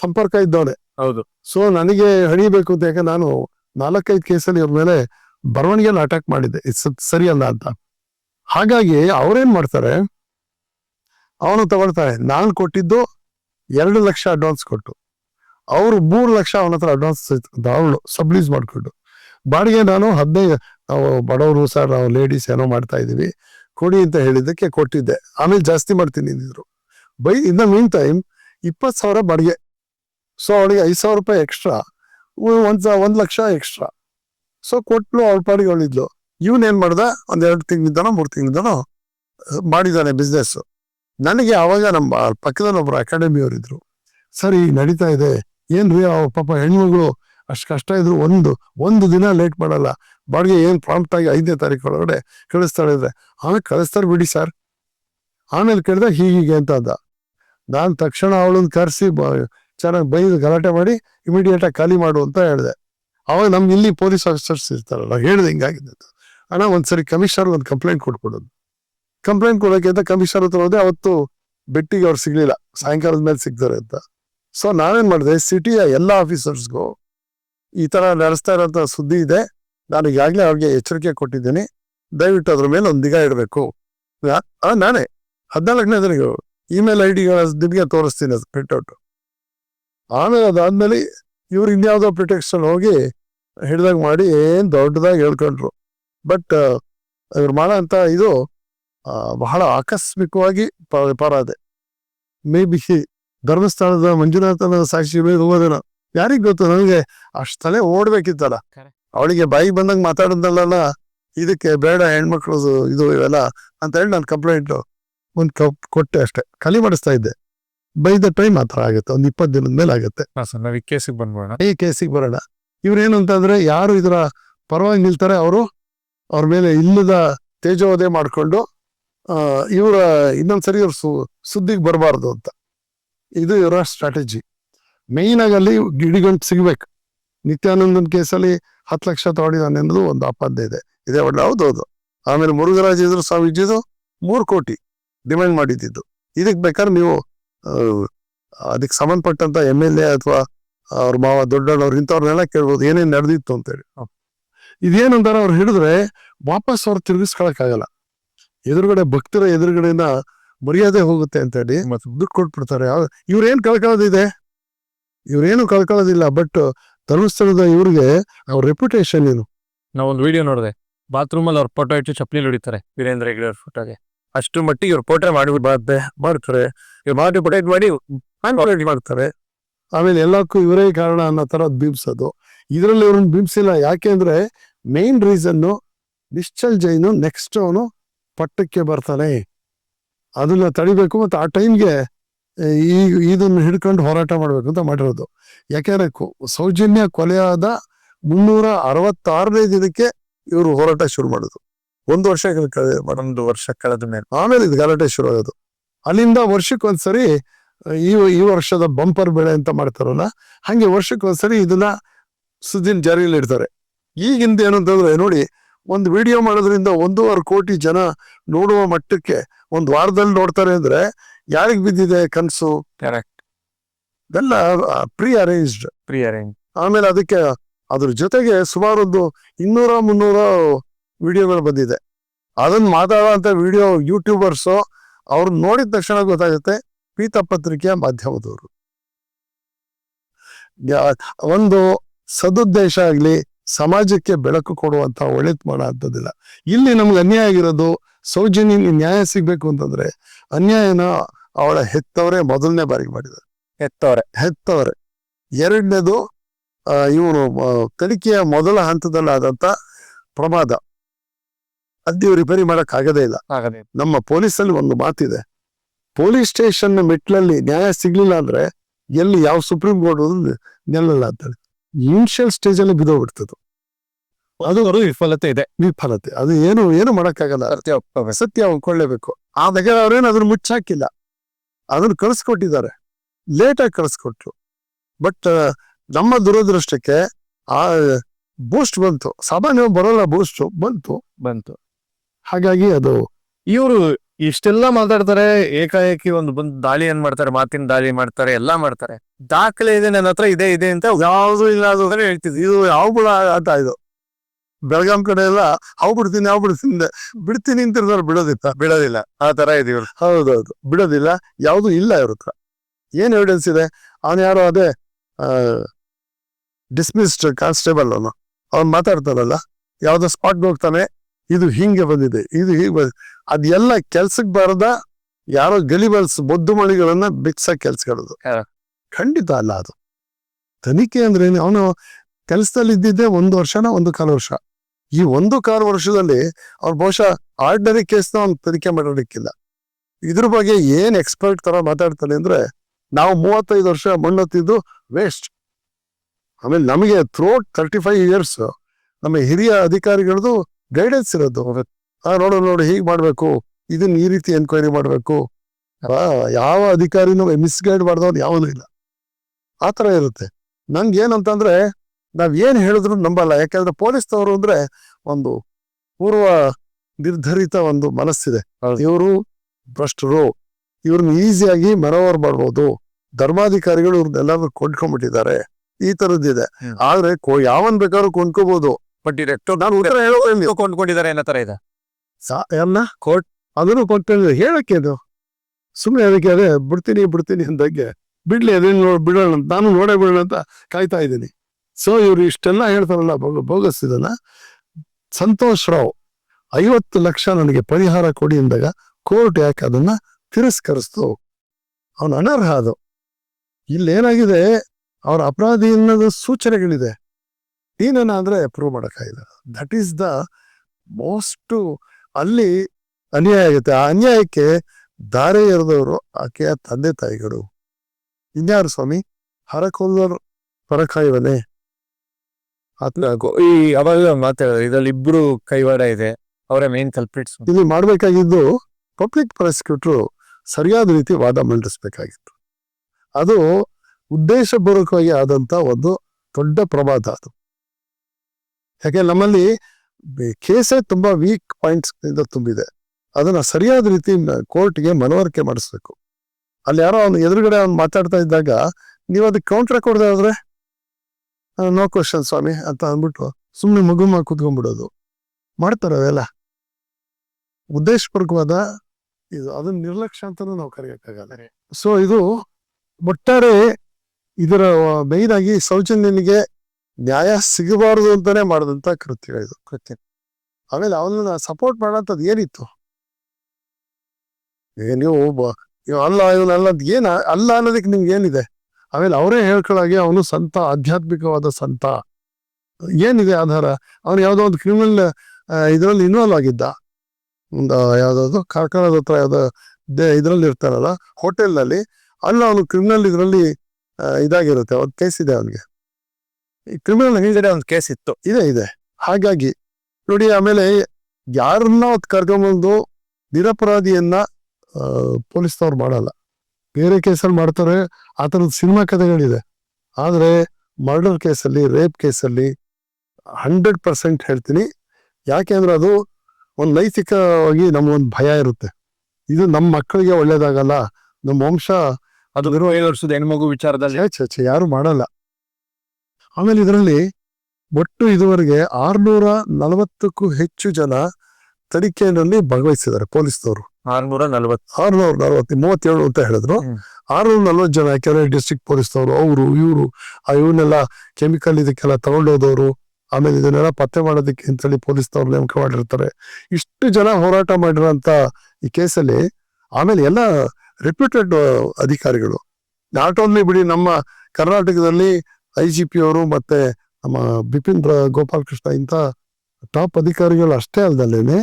ಸಂಪರ್ಕ ಇದ್ದವನೆ. ಹೌದು. ಸೊ ನನಗೆ ಹಣಿಬೇಕು ಅಂತ ಯಾಕೆ ನಾನು ನಾಲ್ಕೈದು ಕೇಸಲ್ಲಿ ಇವ್ರ ಮೇಲೆ ಬರವಣಿಗೆಯಲ್ಲಿ ಅಟ್ಯಾಕ್ ಮಾಡಿದ್ದೆ. ಇಟ್ಸ್ ಸರಿ ಅಲ್ಲ ಅಂತ. ಹಾಗಾಗಿ ಅವ್ರೇನ್ ಮಾಡ್ತಾರೆ? ಅವನು ತಗೊಳ್ತಾರೆ ನಾನು ಕೊಟ್ಟಿದ್ದು ಎರಡು ಲಕ್ಷ ಅಡ್ವಾನ್ಸ್ ಕೊಟ್ಟು. ಅವರು ಮೂರು ಲಕ್ಷ ಅವನ ಹತ್ರ ಅಡ್ವಾನ್ಸ್ ಅವಳು ಸಬ್ಲೀಸ್ ಮಾಡಿಕೊಂಡು. ಬಾಡಿಗೆ ನಾನು ಹದಿನೈದು, ನಾವು ಬಡವರು ಸರ್ ನಾವು ಲೇಡೀಸ್ ಏನೋ ಮಾಡ್ತಾ ಇದೀವಿ ಕೊಡಿ ಅಂತ ಹೇಳಿದ್ದಕ್ಕೆ ಕೊಟ್ಟಿದ್ದೆ. ಆಮೇಲೆ ಜಾಸ್ತಿ ಮಾಡ್ತೀನಿ by in the mean time ಇಪ್ಪತ್ತು ಸಾವಿರ ಬಾಡಿಗೆ. ಸೊ ಅವಳಿಗೆ ಐದು ಸಾವಿರ ರೂಪಾಯಿ ಎಕ್ಸ್ಟ್ರಾ ಒಂದು ಒಂದು ಲಕ್ಷ ಎಕ್ಸ್ಟ್ರಾ ಸೊ ಕೊಟ್ಲು ಅವ್ಳ ಪಾಡಿಗೆ ಅವಳಿದ್ಲು. ಇವನ್ ಏನು ಮಾಡ್ದ? ಒಂದು ಎರಡು ತಿಂಗಳಿದ್ದಾನೋ ಮೂರು ತಿಂಗಳಿದ್ದಾನೋ ಮಾಡಿದ್ದಾನೆ ಬಿಸ್ನೆಸ್ ನನಗೆ ಆವಾಗ ನಮ್ಮ ಪಕ್ಕದಲ್ಲಿ ಒಬ್ರು ಅಕಾಡೆಮಿ ಇದ್ರು ಸರಿ ನಡೀತಾ ಇದೆ. ಏನ್ರಿ ಅವ ಪಾಪ ಹೆಣ್ಮಗಳು? ಅಷ್ಟು ಕಷ್ಟ ಇದ್ರು, ಒಂದು ಒಂದು ದಿನ ಲೇಟ್ ಮಾಡಲ್ಲ. ಬಾಡಿಗೆ ಏನು ಪ್ರಾಂಪ್ಟ್ ಆಗಿ ಐದನೇ ತಾರೀಕು ಒಳಗಡೆ ಕಳಿಸ್ತಾಳೆ ಇದ್ರೆ ಆಮೇಲೆ ಕಳಿಸ್ತಾರೆ ಬಿಡಿ ಸರ್ ಆಮೇಲೆ ಕೇಳಿದ ಹೀಗೀಗೆ ಅಂತ ಅಂದ. ನಾನು ತಕ್ಷಣ ಅವಳನ್ನ ಕರೆಸಿ ಚೆನ್ನಾಗಿ ಬೈದು ಗಲಾಟೆ ಮಾಡಿ ಇಮಿಡಿಯೇಟ್ ಆಗಿ ಖಾಲಿ ಮಾಡು ಅಂತ ಹೇಳಿದೆ. ಅವಾಗ ನಮ್ಗೆ ಇಲ್ಲಿ ಪೊಲೀಸ್ ಆಫೀಸರ್ಸ್ ಇರ್ತಾರಲ್ಲ ಹೇಳಿದೆ ಹಿಂಗಾಗಿದೆ ಅಣ್ಣ, ಒಂದ್ಸರಿ ಕಮಿಷನರ್ ಒಂದು ಕಂಪ್ಲೇಂಟ್ ಕೊಟ್ಕೊಡೋದು ಕಂಪ್ಲೇಂಟ್ ಕೊಡೋಕೆ ಅಂತ ಕಮಿಷನರ್ ಹತ್ರ ಹೋದೆ, ಅವತ್ತು ಬೆಟ್ಟಿಗೆ ಅವ್ರು ಸಿಗ್ಲಿಲ್ಲ, ಸಾಯಂಕಾಲದ ಮೇಲೆ ಸಿಗ್ತಾರೆ ಅಂತ. ಸೊ ನಾನೇನ್ ಮಾಡಿದೆ ಸಿಟಿಯ ಎಲ್ಲ ಆಫೀಸರ್ಸ್ಗೂ ಈ ತರ ನಡೆಸ್ತಾ ಇರೋಂಥ ಸುದ್ದಿ ಇದೆ. ನಾನು ಈಗಾಗಲೇ ಅವ್ರಿಗೆ ಎಚ್ಚರಿಕೆ ಕೊಟ್ಟಿದ್ದೀನಿ. ದಯವಿಟ್ಟು ಅದ್ರ ಮೇಲೆ ಒಂದು ನಿಗಾ ಇಡಬೇಕು. ನಾನೇ. ಹದಿನಾಲ್ಕನೇ ದಿನಗಳು ಇಮೇಲ್ ಐ ಡಿ ನಿಮಗೆ ತೋರಿಸ್ತೀನಿ, ಅದು ಪ್ರಿಂಟ್ಔಟ್ ಆಮೇಲೆ ಅದಾದ್ಮೇಲೆ ಇವ್ರು ಇನ್ಯಾವುದೋ ಪ್ರಿಟೆಕ್ಷನ್ ಹೋಗಿ ಹಿಡ್ದಾಗ ಮಾಡಿ ಏನ್ ದೊಡ್ಡದಾಗಿ ಹೇಳ್ಕೊಂಡ್ರು. ಬಟ್ ಇವ್ರು ಮಾಡೋ ಅಂತ ಇದು ಬಹಳ ಆಕಸ್ಮಿಕವಾಗಿ ಪ- ಪರಾದೆ. ಮೇ ಬಿ ಧರ್ಮಸ್ಥಳದ ಮಂಜುನಾಥನ ಸಾಕ್ಷಿ ಮೇಲೆ ಹೋಗೋದೇನೋ ಯಾರಿಗ್ ಗೊತ್ತು? ನನಗೆ ಅಷ್ಟ್ ತಲೆ ಓಡ್ಬೇಕಿತ್ತಲ್ಲ. ಅವಳಿಗೆ ಬಾಯಿ ಬಂದಂಗೆ ಮಾತಾಡೋದಲ್ಲ ಇದಕ್ಕೆ ಬೇಡ ಹೆಣ್ಮಕ್ಳು ಇದು ಇವೆಲ್ಲ ಅಂತ ಹೇಳಿ ನಾನು ಕಂಪ್ಲೇಂಟ್ ಒಂದು ಕೊಟ್ಟೆ ಅಷ್ಟೇ. ಖಾಲಿ ಮಾಡಿಸ್ತಾ ಇದ್ದೆ. ಬೈ ದ ಟೈಮ್ ಆ ಥರ ಆಗುತ್ತೆ ಒಂದ್ ಇಪ್ಪತ್ತು ದಿನದ ಮೇಲೆ ಆಗುತ್ತೆ. ಸರ್ ನಾವ್ ಈ ಕೇಸಿಗೆ ಬಂದ್ಬೋಣ ಈ ಕೇಸಿಗೆ ಬರೋಣ. ಇವ್ರೇನು ಅಂತಂದ್ರೆ ಯಾರು ಇದರ ಪರವಾಗಿ ನಿಲ್ತಾರೆ ಅವರು ಅವ್ರ ಮೇಲೆ ಇಲ್ಲದ ತೇಜೋವಧೆ ಮಾಡ್ಕೊಂಡು ಆ ಇವರ ಇನ್ನೊಂದ್ಸರಿ ಇವ್ರ ಸು ಸುದ್ದಿಗೆ ಬರಬಾರ್ದು ಅಂತ. ಇದು ಇವರ ಸ್ಟ್ರಾಟಜಿ ಮೇಯ್ನ್ ಆಗಿ ಅಲ್ಲಿ ಗಿಡಿಗಂಟು ಸಿಗ್ಬೇಕು. ನಿತ್ಯಾನಂದನ್ ಕೇಸಲ್ಲಿ ಹತ್ತು ಲಕ್ಷ ತಗೊಂಡಿದ್ದಾನೆ ಅನ್ನೋದು ಒಂದು ಆಪಾದನೆ ಇದೆ. ಇದೇ ಒಳ್ಳೆ ಹೌದು ಹೌದು. ಆಮೇಲೆ ಮುರುಘರಾಜ್ ಇದ್ರು ಸ್ವಾಮೀಜಿದು ಮೂರು ಕೋಟಿ ಡಿಮ್ಯಾಂಡ್ ಮಾಡಿದ್ದು ಇದಕ್ಕೆ ಬೇಕಾದ್ರೆ ನೀವು ಅದಕ್ಕೆ ಸಂಬಂಧಪಟ್ಟಂತ ಎಂ ಎಲ್ ಎ ಅಥವಾ ಅವ್ರ ಮಾವ ದೊಡ್ಡಣ್ಣವ್ರು ಇಂಥವ್ರನ್ನೆಲ್ಲ ಕೇಳ್ಬೋದು ಏನೇನು ನಡೆದಿತ್ತು ಅಂತೇಳಿ. ಇದೇನಂತಾರೆ ಅವ್ರು ಹಿಡಿದ್ರೆ ವಾಪಸ್ ಅವ್ರು ತಿರುಗಿಸ್ಕೊಳಕ್ಕಾಗಲ್ಲ. ಎದುರುಗಡೆ ಭಕ್ತರ ಎದುರುಗಡೆನ ಮರ್ಯಾದೆ ಹೋಗುತ್ತೆ ಅಂತ ಹೇಳಿ ಮತ್ತೆ ದುಡ್ಡು ಕೊಟ್ಬಿಡ್ತಾರೆ. ಇವ್ರು ಇವ್ರೇನ್ ಕಳ್ಕೊಳ್ಳೋದಿದೆ ಇವ್ರೇನು ಕಳ್ಕೊಳ್ಳೋದಿಲ್ಲ ಬಟ್ ಧರ್ಮಸ್ಥಳದ ಇವ್ರಿಗೆ ಅವ್ರ ರೆಪ್ಯುಟೇಷನ್ ಏನು? ನಾವೊಂದು ಒಂದು ವಿಡಿಯೋ ನೋಡಿದೆ. ಬಾತ್ರೂಮ್ ಅಲ್ಲಿ ಅವ್ರ ಫೋಟೋ ಇಟ್ಟು ಚಪ್ಪಲಿ ಹೊಡಿತಾರೆ. ವೀರೇಂದ್ರ ಹೆಗ್ಡೆ ಅವ್ರ ಫೋಟೋಗೆ ಅಷ್ಟು ಮಟ್ಟಿಗೆ ಇವ್ರು ಪೋಟ್ರೆ ಮಾಡ್ಬಿಡ್ಬಾರ್ದೆ ಮಾಡ್ತಾರೆ. ಇವ್ರು ಮಾಡಿ ಪ್ರೊಟೆಕ್ಟ್ ಮಾಡಿ ಮಾಡ್ತಾರೆ. ಆಮೇಲೆ ಎಲ್ಲಕ್ಕೂ ಇವರೇ ಕಾರಣ ಅನ್ನೋ ತರ ಬಿಂಬಿಸೋದು ಇದರಲ್ಲಿ ಇವ್ರನ್ನ ಬಿಂಬಿಸಿಲ್ಲ ಯಾಕೆ ಅಂದ್ರೆ main reason Nishchal Jain next ಅವನು ಪಟ್ಟಕ್ಕೆ ಬರ್ತಾನೆ. ಅದನ್ನ ತಡಿಬೇಕು ಮತ್ತೆ ಆ ಟೈಮ್ಗೆ ಈ ಇದನ್ನು ಹಿಡ್ಕೊಂಡು ಹೋರಾಟ ಮಾಡಬೇಕು ಅಂತ ಮಾಡಿರೋದು. ಯಾಕೆಂದ್ರೆ ಸೌಜನ್ಯ ಕೊಲೆಯಾದ ಮುನ್ನೂರ ಅರವತ್ತಾರನೇ ದಿನಕ್ಕೆ ಇವರು ಹೋರಾಟ ಶುರು ಮಾಡೋದು ಒಂದು ವರ್ಷ ಒಂದು ವರ್ಷ ಕಳೆದ ಮೇಲೆ. ಆಮೇಲೆ ಇದು ಗಲಾಟೆ ಶುರು ಆಗೋದು ಅಲ್ಲಿಂದ ವರ್ಷಕ್ಕೊಂದ್ಸರಿ ಈ ಈ ವರ್ಷದ ಬಂಪರ್ ಬೆಳೆ ಅಂತ ಮಾಡ್ತಾರಲ್ಲ ಹಂಗೆ ವರ್ಷಕ್ಕೊಂದ್ಸರಿ ಇದನ್ನ ಸುದ್ದಿನ ಜಾರಿಯಲ್ಲಿ ಇಡ್ತಾರೆ. ಈಗಿಂದ ಏನು ಅಂತಂದ್ರೆ ನೋಡಿ ಒಂದು ವಿಡಿಯೋ ಮಾಡೋದ್ರಿಂದ ಒಂದೂವರೆ ಕೋಟಿ ಜನ ನೋಡುವ ಮಟ್ಟಕ್ಕೆ ಒಂದು ವಾರದಲ್ಲಿ ನೋಡ್ತಾರೆ ಅಂದ್ರೆ ಯಾರಿಗೆ ಬಿದ್ದಿದೆ ಕನ್ಸು? ಕರೆಕ್ಟ್ ಇದೆಲ್ಲ ಪ್ರೀ ಅರೇಂಜ್ಡ್ ಅರೇಂಜ್ ಆಮೇಲೆ ಅದಕ್ಕೆ ಅದ್ರ ಜೊತೆಗೆ ಸುಮಾರು ಒಂದು ಇನ್ನೂರ ಮುನ್ನೂರ ವಿಡಿಯೋಗಳು ಬಂದಿದೆ. ಅದನ್ನ ಮಾತಾಡುವಂಥ ವಿಡಿಯೋ ಯೂಟ್ಯೂಬರ್ಸ್ ಅವ್ರು ನೋಡಿದ ತಕ್ಷಣ ಗೊತ್ತಾಗುತ್ತೆ ಪೀತ ಪತ್ರಿಕೆಯ ಮಾಧ್ಯಮದವರು. ಒಂದು ಸದುದ್ದೇಶ ಆಗಲಿ ಸಮಾಜಕ್ಕೆ ಬೆಳಕು ಕೊಡುವಂತ ಒಳಿತ್ ಮಾಡೋ ಅಂಥದ್ದಿಲ್ಲ ಇಲ್ಲಿ ನಮ್ಗೆ ಅನ್ಯಾಯ ಆಗಿರೋದು ಸೌಜನ್ಯ ನ್ಯಾಯ ಸಿಗ್ಬೇಕು ಅಂತಂದ್ರೆ ಅನ್ಯಾಯನ ಅವಳ ಹೆತ್ತವರೇ ಮೊದಲನೇ ಬಾರಿಗೆ ಮಾಡಿದ್ದಾರೆ. ಹೆತ್ತವರೆ. ಹೆತ್ತವರೆ. ಎರಡನೇದು ಇವನು ತನಿಖೆಯ ಮೊದಲ ಹಂತದಲ್ಲಾದಂತ ಪ್ರಮಾದ. ಅದು ರಿಪೇರಿ ಮಾಡಕ್ ಆಗದೇ ಇಲ್ಲ. ಆಗದೆ ನಮ್ಮ ಪೊಲೀಸಲ್ಲಿ ಒಂದು ಮಾತಿದೆ. ಪೊಲೀಸ್ ಸ್ಟೇಷನ್ ಮೆಟ್ಲಲ್ಲಿ ನ್ಯಾಯ ಸಿಗ್ಲಿಲ್ಲ ಅಂದ್ರೆ ಎಲ್ಲಿ ಯಾವ ಸುಪ್ರೀಂ ಕೋರ್ಟ್ ನಿಲ್ಲಲ್ಲ ಅಂತೇಳಿ. ಇನಿಷಿಯಲ್ ಸ್ಟೇಜ್ ಅಲ್ಲಿ ಬಿದ್ದೋಗ್ಬಿಡ್ತದೆ ಅದು ಅದು ವಿಫಲತೆ ಇದೆ. ವಿಫಲತೆ. ಅದು ಏನು ಏನು ಮಾಡಕ್ಕಾಗಲ್ಲ. ಸತ್ಯ. ಸತ್ಯ ಒಪ್ಕೊಳ್ಳೇಬೇಕು ಆದಾಗ ಅವ್ರೇನು ಅದನ್ನ ಮುಚ್ಚಾಕಿಲ್ಲ. ಅದನ್ನ ಕಳಿಸ್ಕೊಟ್ಟಿದ್ದಾರೆ. ಲೇಟಾಗಿ ಕಳಿಸ್ಕೊಟ್ರು. ಬಟ್ ನಮ್ಮ ದುರದೃಷ್ಟಕ್ಕೆ ಆ ಬೂಸ್ಟ್ ಬಂತು. ಸಾಮಾನ್ಯವಾಗಿ ಬರೋಲ್ಲ ಬೂಸ್ಟ್ ಬಂತು. ಬಂತು. ಹಾಗಾಗಿ ಅದು ಇವರು ಇಷ್ಟೆಲ್ಲ ಮಾತಾಡ್ತಾರೆ ಏಕಾಏಕಿ ಒಂದು ಬಂದು ದಾಳಿ ಏನ್ ಮಾಡ್ತಾರೆ ಮಾತಿನ ದಾಳಿ ಮಾಡ್ತಾರೆ ಎಲ್ಲಾ ಮಾಡ್ತಾರೆ. ದಾಖಲೆ ಇದೆ ನನ್ನ ಹತ್ರ ಇದೆ ಇದೆ ಅಂತ ಯಾವ್ದು ಇಲ್ಲ ಅದು ಅಂದ್ರೆ ಹೇಳ್ತಿದ್ವಿ ಇದು ಯಾವ ಬಿಡ ಆಟ ಇದು? ಬೆಳಗಾಂ ಕಡೆ ಎಲ್ಲ ಹಾವು ಬಿಡ್ತೀನಿ ಯಾವ ಬಿಡ್ತೀನಿ. ಬಿಡ್ತೀನಿ ಅಂತಿರ್ತಾರೆ ಬಿಡೋದಿತ್ತ ಬಿಡೋದಿಲ್ಲ. ಆ ತರ ಇದೆ ಇವ್ರು. ಹೌದೌದು. ಬಿಡೋದಿಲ್ಲ ಯಾವುದು ಇಲ್ಲ ಇವ್ರ ಹತ್ರ. ಏನ್ ಎವಿಡೆನ್ಸ್ ಇದೆ? ಅವನು ಯಾರು ಅದೇ ಡಿಸ್ಮಿಸ್ಡ್ ಕಾನ್ಸ್ಟೇಬಲ್ ಅವನು. ಅವ್ನು ಮಾತಾಡ್ತಾರಲ್ಲ ಯಾವ್ದೋ ಸ್ಪಾಟ್ ಹೋಗ್ತಾನೆ ಇದು ಹಿಂಗೆ ಬಂದಿದೆ. ಇದು ಹೀಗೆ ಅದೆಲ್ಲ ಕೆಲ್ಸಕ್ಕೆ ಬಾರದ ಯಾರೋ ಗಲಿಬಲ್ಸ್ ಬೊದ್ದು ಮಳಿಗಳನ್ನ ಬಿಚ್ಚ ಕೆಲ್ಸಗಳದು. ಖಂಡಿತ ಅಲ್ಲ ಅದು. ತನಿಖೆ ಅಂದ್ರೆ ಅವನು ಕೆಲಸದಲ್ಲಿ ಇದ್ದಿದ್ದೆ ಒಂದು ವರ್ಷನ ಒಂದು ಕಾಲು ವರ್ಷ. ಈ ಒಂದು ಕಾಲು ವರ್ಷದಲ್ಲಿ ಅವ್ರು ಬಹುಶಃ ಆರ್ಡಿನರಿ ಕೇಸ್ನ ಅವ್ನು ತನಿಖೆ ಮಾಡೋದಕ್ಕಿಲ್ಲ. ಇದ್ರ ಬಗ್ಗೆ ಏನ್ ಎಕ್ಸ್ಪರ್ಟ್ ತರ ಮಾತಾಡ್ತಾನೆ ಅಂದ್ರೆ ನಾವು ಮೂವತ್ತೈದು ವರ್ಷ ಮಣ್ಣೊತ್ತಿದ್ದು ವೇಸ್ಟ್. ಆಮೇಲೆ ನಮಗೆ ಥ್ರೋಟ್ ತರ್ಟಿ ಫೈವ್ ಇಯರ್ಸ್ ನಮ್ಮ ಹಿರಿಯ ಅಧಿಕಾರಿಗಳದ್ದು ಗೈಡೆನ್ಸ್ ಇರೋದು. ಆ ನೋಡು ನೋಡು ಹೀಗೆ ಮಾಡಬೇಕು. ಇದನ್ನ ಈ ರೀತಿ ಎನ್ಕ್ವೈರಿ ಮಾಡಬೇಕು. ಯಾವ ಅಧಿಕಾರಿನೂ ಮಿಸ್ಗೈಡ್ ಮಾಡ್ದವ್ನು ಯಾವುದೂ ಇಲ್ಲ. ಆ ಥರ ಇರುತ್ತೆ. ನಂಗೆ ಏನಂತಂದ್ರೆ ನಾವ್ ಏನ್ ಹೇಳಿದ್ರು ನಂಬಲ್ಲ. ಯಾಕಂದ್ರೆ ಪೊಲೀಸ್ನವರು ಅಂದ್ರೆ ಒಂದು ಪೂರ್ವ ನಿರ್ಧರಿತ ಒಂದು ಮನಸ್ಸಿದೆ. ಇವರು ಭ್ರಷ್ಟರು ಇವ್ರನ್ನ ಈಸಿಯಾಗಿ ಮನವರ್ ಮಾಡ್ಬೋದು. ಧರ್ಮಾಧಿಕಾರಿಗಳು ಇವ್ರನ್ನೆಲ್ಲರೂ ಕೊಂಡ್ಕೊಂಡ್ಬಿಟ್ಟಿದ್ದಾರೆ. ಈ ತರದ್ದಿದೆ. ಆದ್ರೆ ಕೊ- ಯಾವನ್ ಬೇಕಾದ್ರೂ ಕೊಂಡ್ಕೋಬಹುದು ಡೈರೆಕ್ಟರ್ ನಾನು ಉತ್ತರ ಹೇಳೋದು ಕೊಂಡ್ಕೊಂಡಿದ್ದಾರೆ ಅನ್ನೋ ತರ ಇದೆ. ಎಲ್ಲ ಕೋರ್ಟ್, ಅದನ್ನು ಕೊಂಡ್ಕೊಂಡಿದೆ ಹೇಳಕ್ಕೆ ಅದು ಸುಮ್ಮನೆ ಅದಕ್ಕೆ ಅದೇ, ಬಿಡ್ತೀನಿ ಬಿಡ್ತೀನಿ ಅಂದಾಗೆ, ಬಿಡ್ಲಿ ಅದೇನು ನೋಡಿ, ಬಿಡೋಣ ನಾನು ನೋಡೇ ಬಿಡೋಣ ಅಂತ ಕಾಯ್ತಾ ಇದ್ದೀನಿ. ಸೊ ಇವ್ರು ಇಷ್ಟೆಲ್ಲ ಹೇಳ್ತಾರಲ್ಲ, ಬೋಗ, ಬೋಗಸ್ ಇದನ್ನ. ಸಂತೋಷ್ ರಾವ್, ಐವತ್ತು ಲಕ್ಷ ನನಗೆ ಪರಿಹಾರ ಕೊಡಿ ಅಂದಾಗ, ಕೋರ್ಟ್ ಯಾಕೆ ಅದನ್ನ ತಿರಸ್ಕರಿಸ್ತು? ಅವನ ಅನರ್ಹ ಅದು. ಇಲ್ಲೇನಾಗಿದೆ? ಅವ್ರ ಅಪರಾಧಿ ಅನ್ನೋದು ಸೂಚನೆಗಳಿದೆ. ಏನನ್ನ ಅಂದ್ರೆ ಅಪ್ರೂವ್ ಮಾಡಕ್ಕಾಗಿಲ್ಲ ದಟ್ ಈಸ್ ದ ಮೋಸ್ಟ್ ಅಲ್ಲಿ ಅನ್ಯಾಯ ಆಗುತ್ತೆ. ಆ ಅನ್ಯಾಯಕ್ಕೆ ದಾರೆ ಎರೆದವರು ಆಕೆಯ ತಂದೆ ತಾಯಿಗಳು. ಇನ್ಯಾರು ಸ್ವಾಮಿ? ಹರಕೊಲ್ಲರು ಪರಕಾಯುವನೆ? ಈ ಅವಾಗ ಮಾತಾಡೋದು ಇದ್ರಲ್ಲಿ ಇಬ್ರು ಕೈವಾಡ ಇದೆ. ಅವರೇ ಮೇನ್ ಕಲ್ಪಿಟ್ಸ್ ಇಲ್ಲಿ ಮಾಡ್ಬೇಕಾಗಿದ್ದು ಪಬ್ಲಿಕ್ ಪ್ರಾಸಿಕ್ಯೂಟರ್ ಸರಿಯಾದ ರೀತಿ ವಾದ ಮಂಡಿಸ್ಬೇಕಾಗಿತ್ತು. ಅದು ಉದ್ದೇಶಪೂರ್ವಕವಾಗಿ ಆದಂತ ಒಂದು ದೊಡ್ಡ ಪ್ರಮಾದ ಅದು. ಯಾಕೆ ನಮ್ಮಲ್ಲಿ ಕೇಸೇ ತುಂಬಾ ವೀಕ್ ಪಾಯಿಂಟ್ಸ್ ಇಂದ ತುಂಬಿದೆ. ಅದನ್ನ ಸರಿಯಾದ ರೀತಿ ಕೋರ್ಟ್ಗೆ ಮನವರಿಕೆ ಮಾಡಿಸ್ಬೇಕು. ಅಲ್ಲಿ ಯಾರೋ ಅವ್ನು ಎದುರುಗಡೆ ಅವ್ನು ಮಾತಾಡ್ತಾ ಇದ್ದಾಗ ನೀವು ಅದಕ್ಕೆ ಕೌಂಟ್ರ್ ಕೊಡದೆ ಆದ್ರೆ? ನೋ ಕ್ವಶನ್ ಸ್ವಾಮಿ ಅಂತ ಅಂದ್ಬಿಟ್ಟು ಸುಮ್ಮನೆ ಮಗುಮ ಕೂತ್ಕೊಂಡ್ಬಿಡೋದು. ಮಾಡ್ತಾರೆ ಅವೆಲ್ಲ. ಉದ್ದೇಶಪೂರ್ವಕವಾದ ಇದು ಅದನ್ನ ನಿರ್ಲಕ್ಷ್ಯ ಅಂತಲೂ ನಾವು ಕರೆಯಕ್ಕಾಗಲ್ಲ. ಸೊ ಇದು ಒಟ್ಟಾರೆ ಇದರ ಮೇನ್ ಆಗಿ ಸೌಜನ್ಯನಿಗೆ ನ್ಯಾಯ ಸಿಗಬಾರದು ಅಂತಾನೆ ಮಾಡಿದಂತ ಕೃತ್ಯ ಇದು, ಕೃತ್ಯ. ಆಮೇಲೆ ಅವನನ್ನ ಸಪೋರ್ಟ್ ಮಾಡೋಂಥದ್ದು ಏನಿತ್ತು? ನೀವು ಇವ ಅಲ್ಲ ಇವನಲ್ಲ ಅಂತ ಏನ, ಅಲ್ಲ ಅನ್ನೋದಕ್ಕೆ ನಿಮ್ಗೆ ಏನಿದೆ? ಆಮೇಲೆ ಅವರೇ ಹೇಳ್ಕೊಳಾಗೆ ಅವನು ಸಂತ, ಆಧ್ಯಾತ್ಮಿಕವಾದ ಸಂತ. ಏನಿದೆ ಆಧಾರ? ಅವನು ಯಾವುದೋ ಒಂದು ಕ್ರಿಮಿನಲ್ ಇದರಲ್ಲಿ ಇನ್ವಾಲ್ವ್ ಆಗಿದ್ದ. ಒಂದು, ಯಾವ್ದಾದ್ರು ಕಾರ್ಕಳದ ಹತ್ರ ಯಾವ್ದೋ ಇದರಲ್ಲಿ ಇರ್ತಾರಲ್ಲ ಹೋಟೆಲ್ನಲ್ಲಿ ಅಲ್ಲ ಅವನು ಕ್ರಿಮಿನಲ್ ಇದರಲ್ಲಿ ಇದಾಗಿರುತ್ತೆ ಅವ್ರ ಕೇಸ್ ಇದೆ ಅವನಿಗೆ. ಕ್ರಿಮಿನಲ್ ಹಿಂದೆ ಒಂದು ಕೇಸ್ ಇತ್ತು. ಇದೆ ಇದೆ. ಹಾಗಾಗಿ ನೋಡಿ ಆಮೇಲೆ ಯಾರನ್ನ ಅವತ್ತು ಕರ್ಕೊಂಬಂದು ನಿರಪರಾಧಿಯನ್ನ ಪೊಲೀಸ್ನವ್ರು ಮಾಡಲ್ಲ. ಬೇರೆ ಕೇಸಲ್ಲಿ ಮಾಡ್ತಾರೆ. ಆ ಥರದ ಸಿನಿಮಾ ಕಥೆಗಳಿದೆ ಆದರೆ ಮರ್ಡರ್ ಕೇಸಲ್ಲಿ ರೇಪ್ ಕೇಸಲ್ಲಿ ಹಂಡ್ರೆಡ್ ಪರ್ಸೆಂಟ್ ಹೇಳ್ತೀನಿ. ಯಾಕೆ ಅಂದ್ರೆ ಅದು ಒಂದು ನೈತಿಕವಾಗಿ ನಮ್ಗೊಂದು ಭಯ ಇರುತ್ತೆ. ಇದು ನಮ್ಮ ಮಕ್ಕಳಿಗೆ ಒಳ್ಳೇದಾಗಲ್ಲ. ನಮ್ಮ ವಂಶ ಅದು ಐದು ವರ್ಷದ ಹೆಣ್ಮಗು ವಿಚಾರದಲ್ಲಿ. ಯಾರು ಮಾಡಲ್ಲ. ಆಮೇಲೆ ಇದರಲ್ಲಿ ಒಟ್ಟು ಇದುವರೆಗೆ ಆರ್ನೂರ ನಲವತ್ತಕ್ಕೂ ಹೆಚ್ಚು ಜನ ತನಿಖೆಯಲ್ಲಿ ಭಾಗವಹಿಸಿದ್ದಾರೆ ಪೊಲೀಸ್ನವರು. ಆರ್ನೂರ ನಲ್ವತ್ತು. ಆರ್ನೂರ ನಲವತ್ತು ಮೂವತ್ತೇಳು ಅಂತ ಹೇಳಿದ್ರು. ಆರ್ನೂರ ನಲ್ವತ್ತು ಜನ ಕೆಲವು ಡಿಸ್ಟ್ರಿಕ್ಟ್ ಪೊಲೀಸ್ನವರು ಅವರು ಇವರು ಆ ಇವನ್ನೆಲ್ಲ ಕೆಮಿಕಲ್ ಇದಕ್ಕೆಲ್ಲ ತಗೊಂಡೋದವರು ಆಮೇಲೆ ಇದನ್ನೆಲ್ಲ ಪತ್ತೆ ಮಾಡೋದಕ್ಕೆ ಅಂತೇಳಿ ಪೊಲೀಸ್ನವ್ರು ನೇಮಕ ಮಾಡಿರ್ತಾರೆ ಇಷ್ಟು ಜನ ಹೋರಾಟ ಮಾಡಿರೋಂಥ ಈ ಕೇಸಲ್ಲಿ ಆಮೇಲೆ ಎಲ್ಲ ರೆಪ್ಯೂಟೆಡ್ ಅಧಿಕಾರಿಗಳು ನಾಟ್ ಓನ್ಲಿ ಬಿಡಿ ನಮ್ಮ ಕರ್ನಾಟಕದಲ್ಲಿ ಐ ಜಿ ಪಿ ಅವರು ಮತ್ತೆ ನಮ್ಮ ಬಿಪಿನ್ ಗೋಪಾಲಕೃಷ್ಣ ಗೋಪಾಲ್ ಕೃಷ್ಣ ಇಂಥ ಟಾಪ್ ಅಧಿಕಾರಿಗಳು ಅಷ್ಟೇ ಅಲ್ದಲ್ಲೇನೆ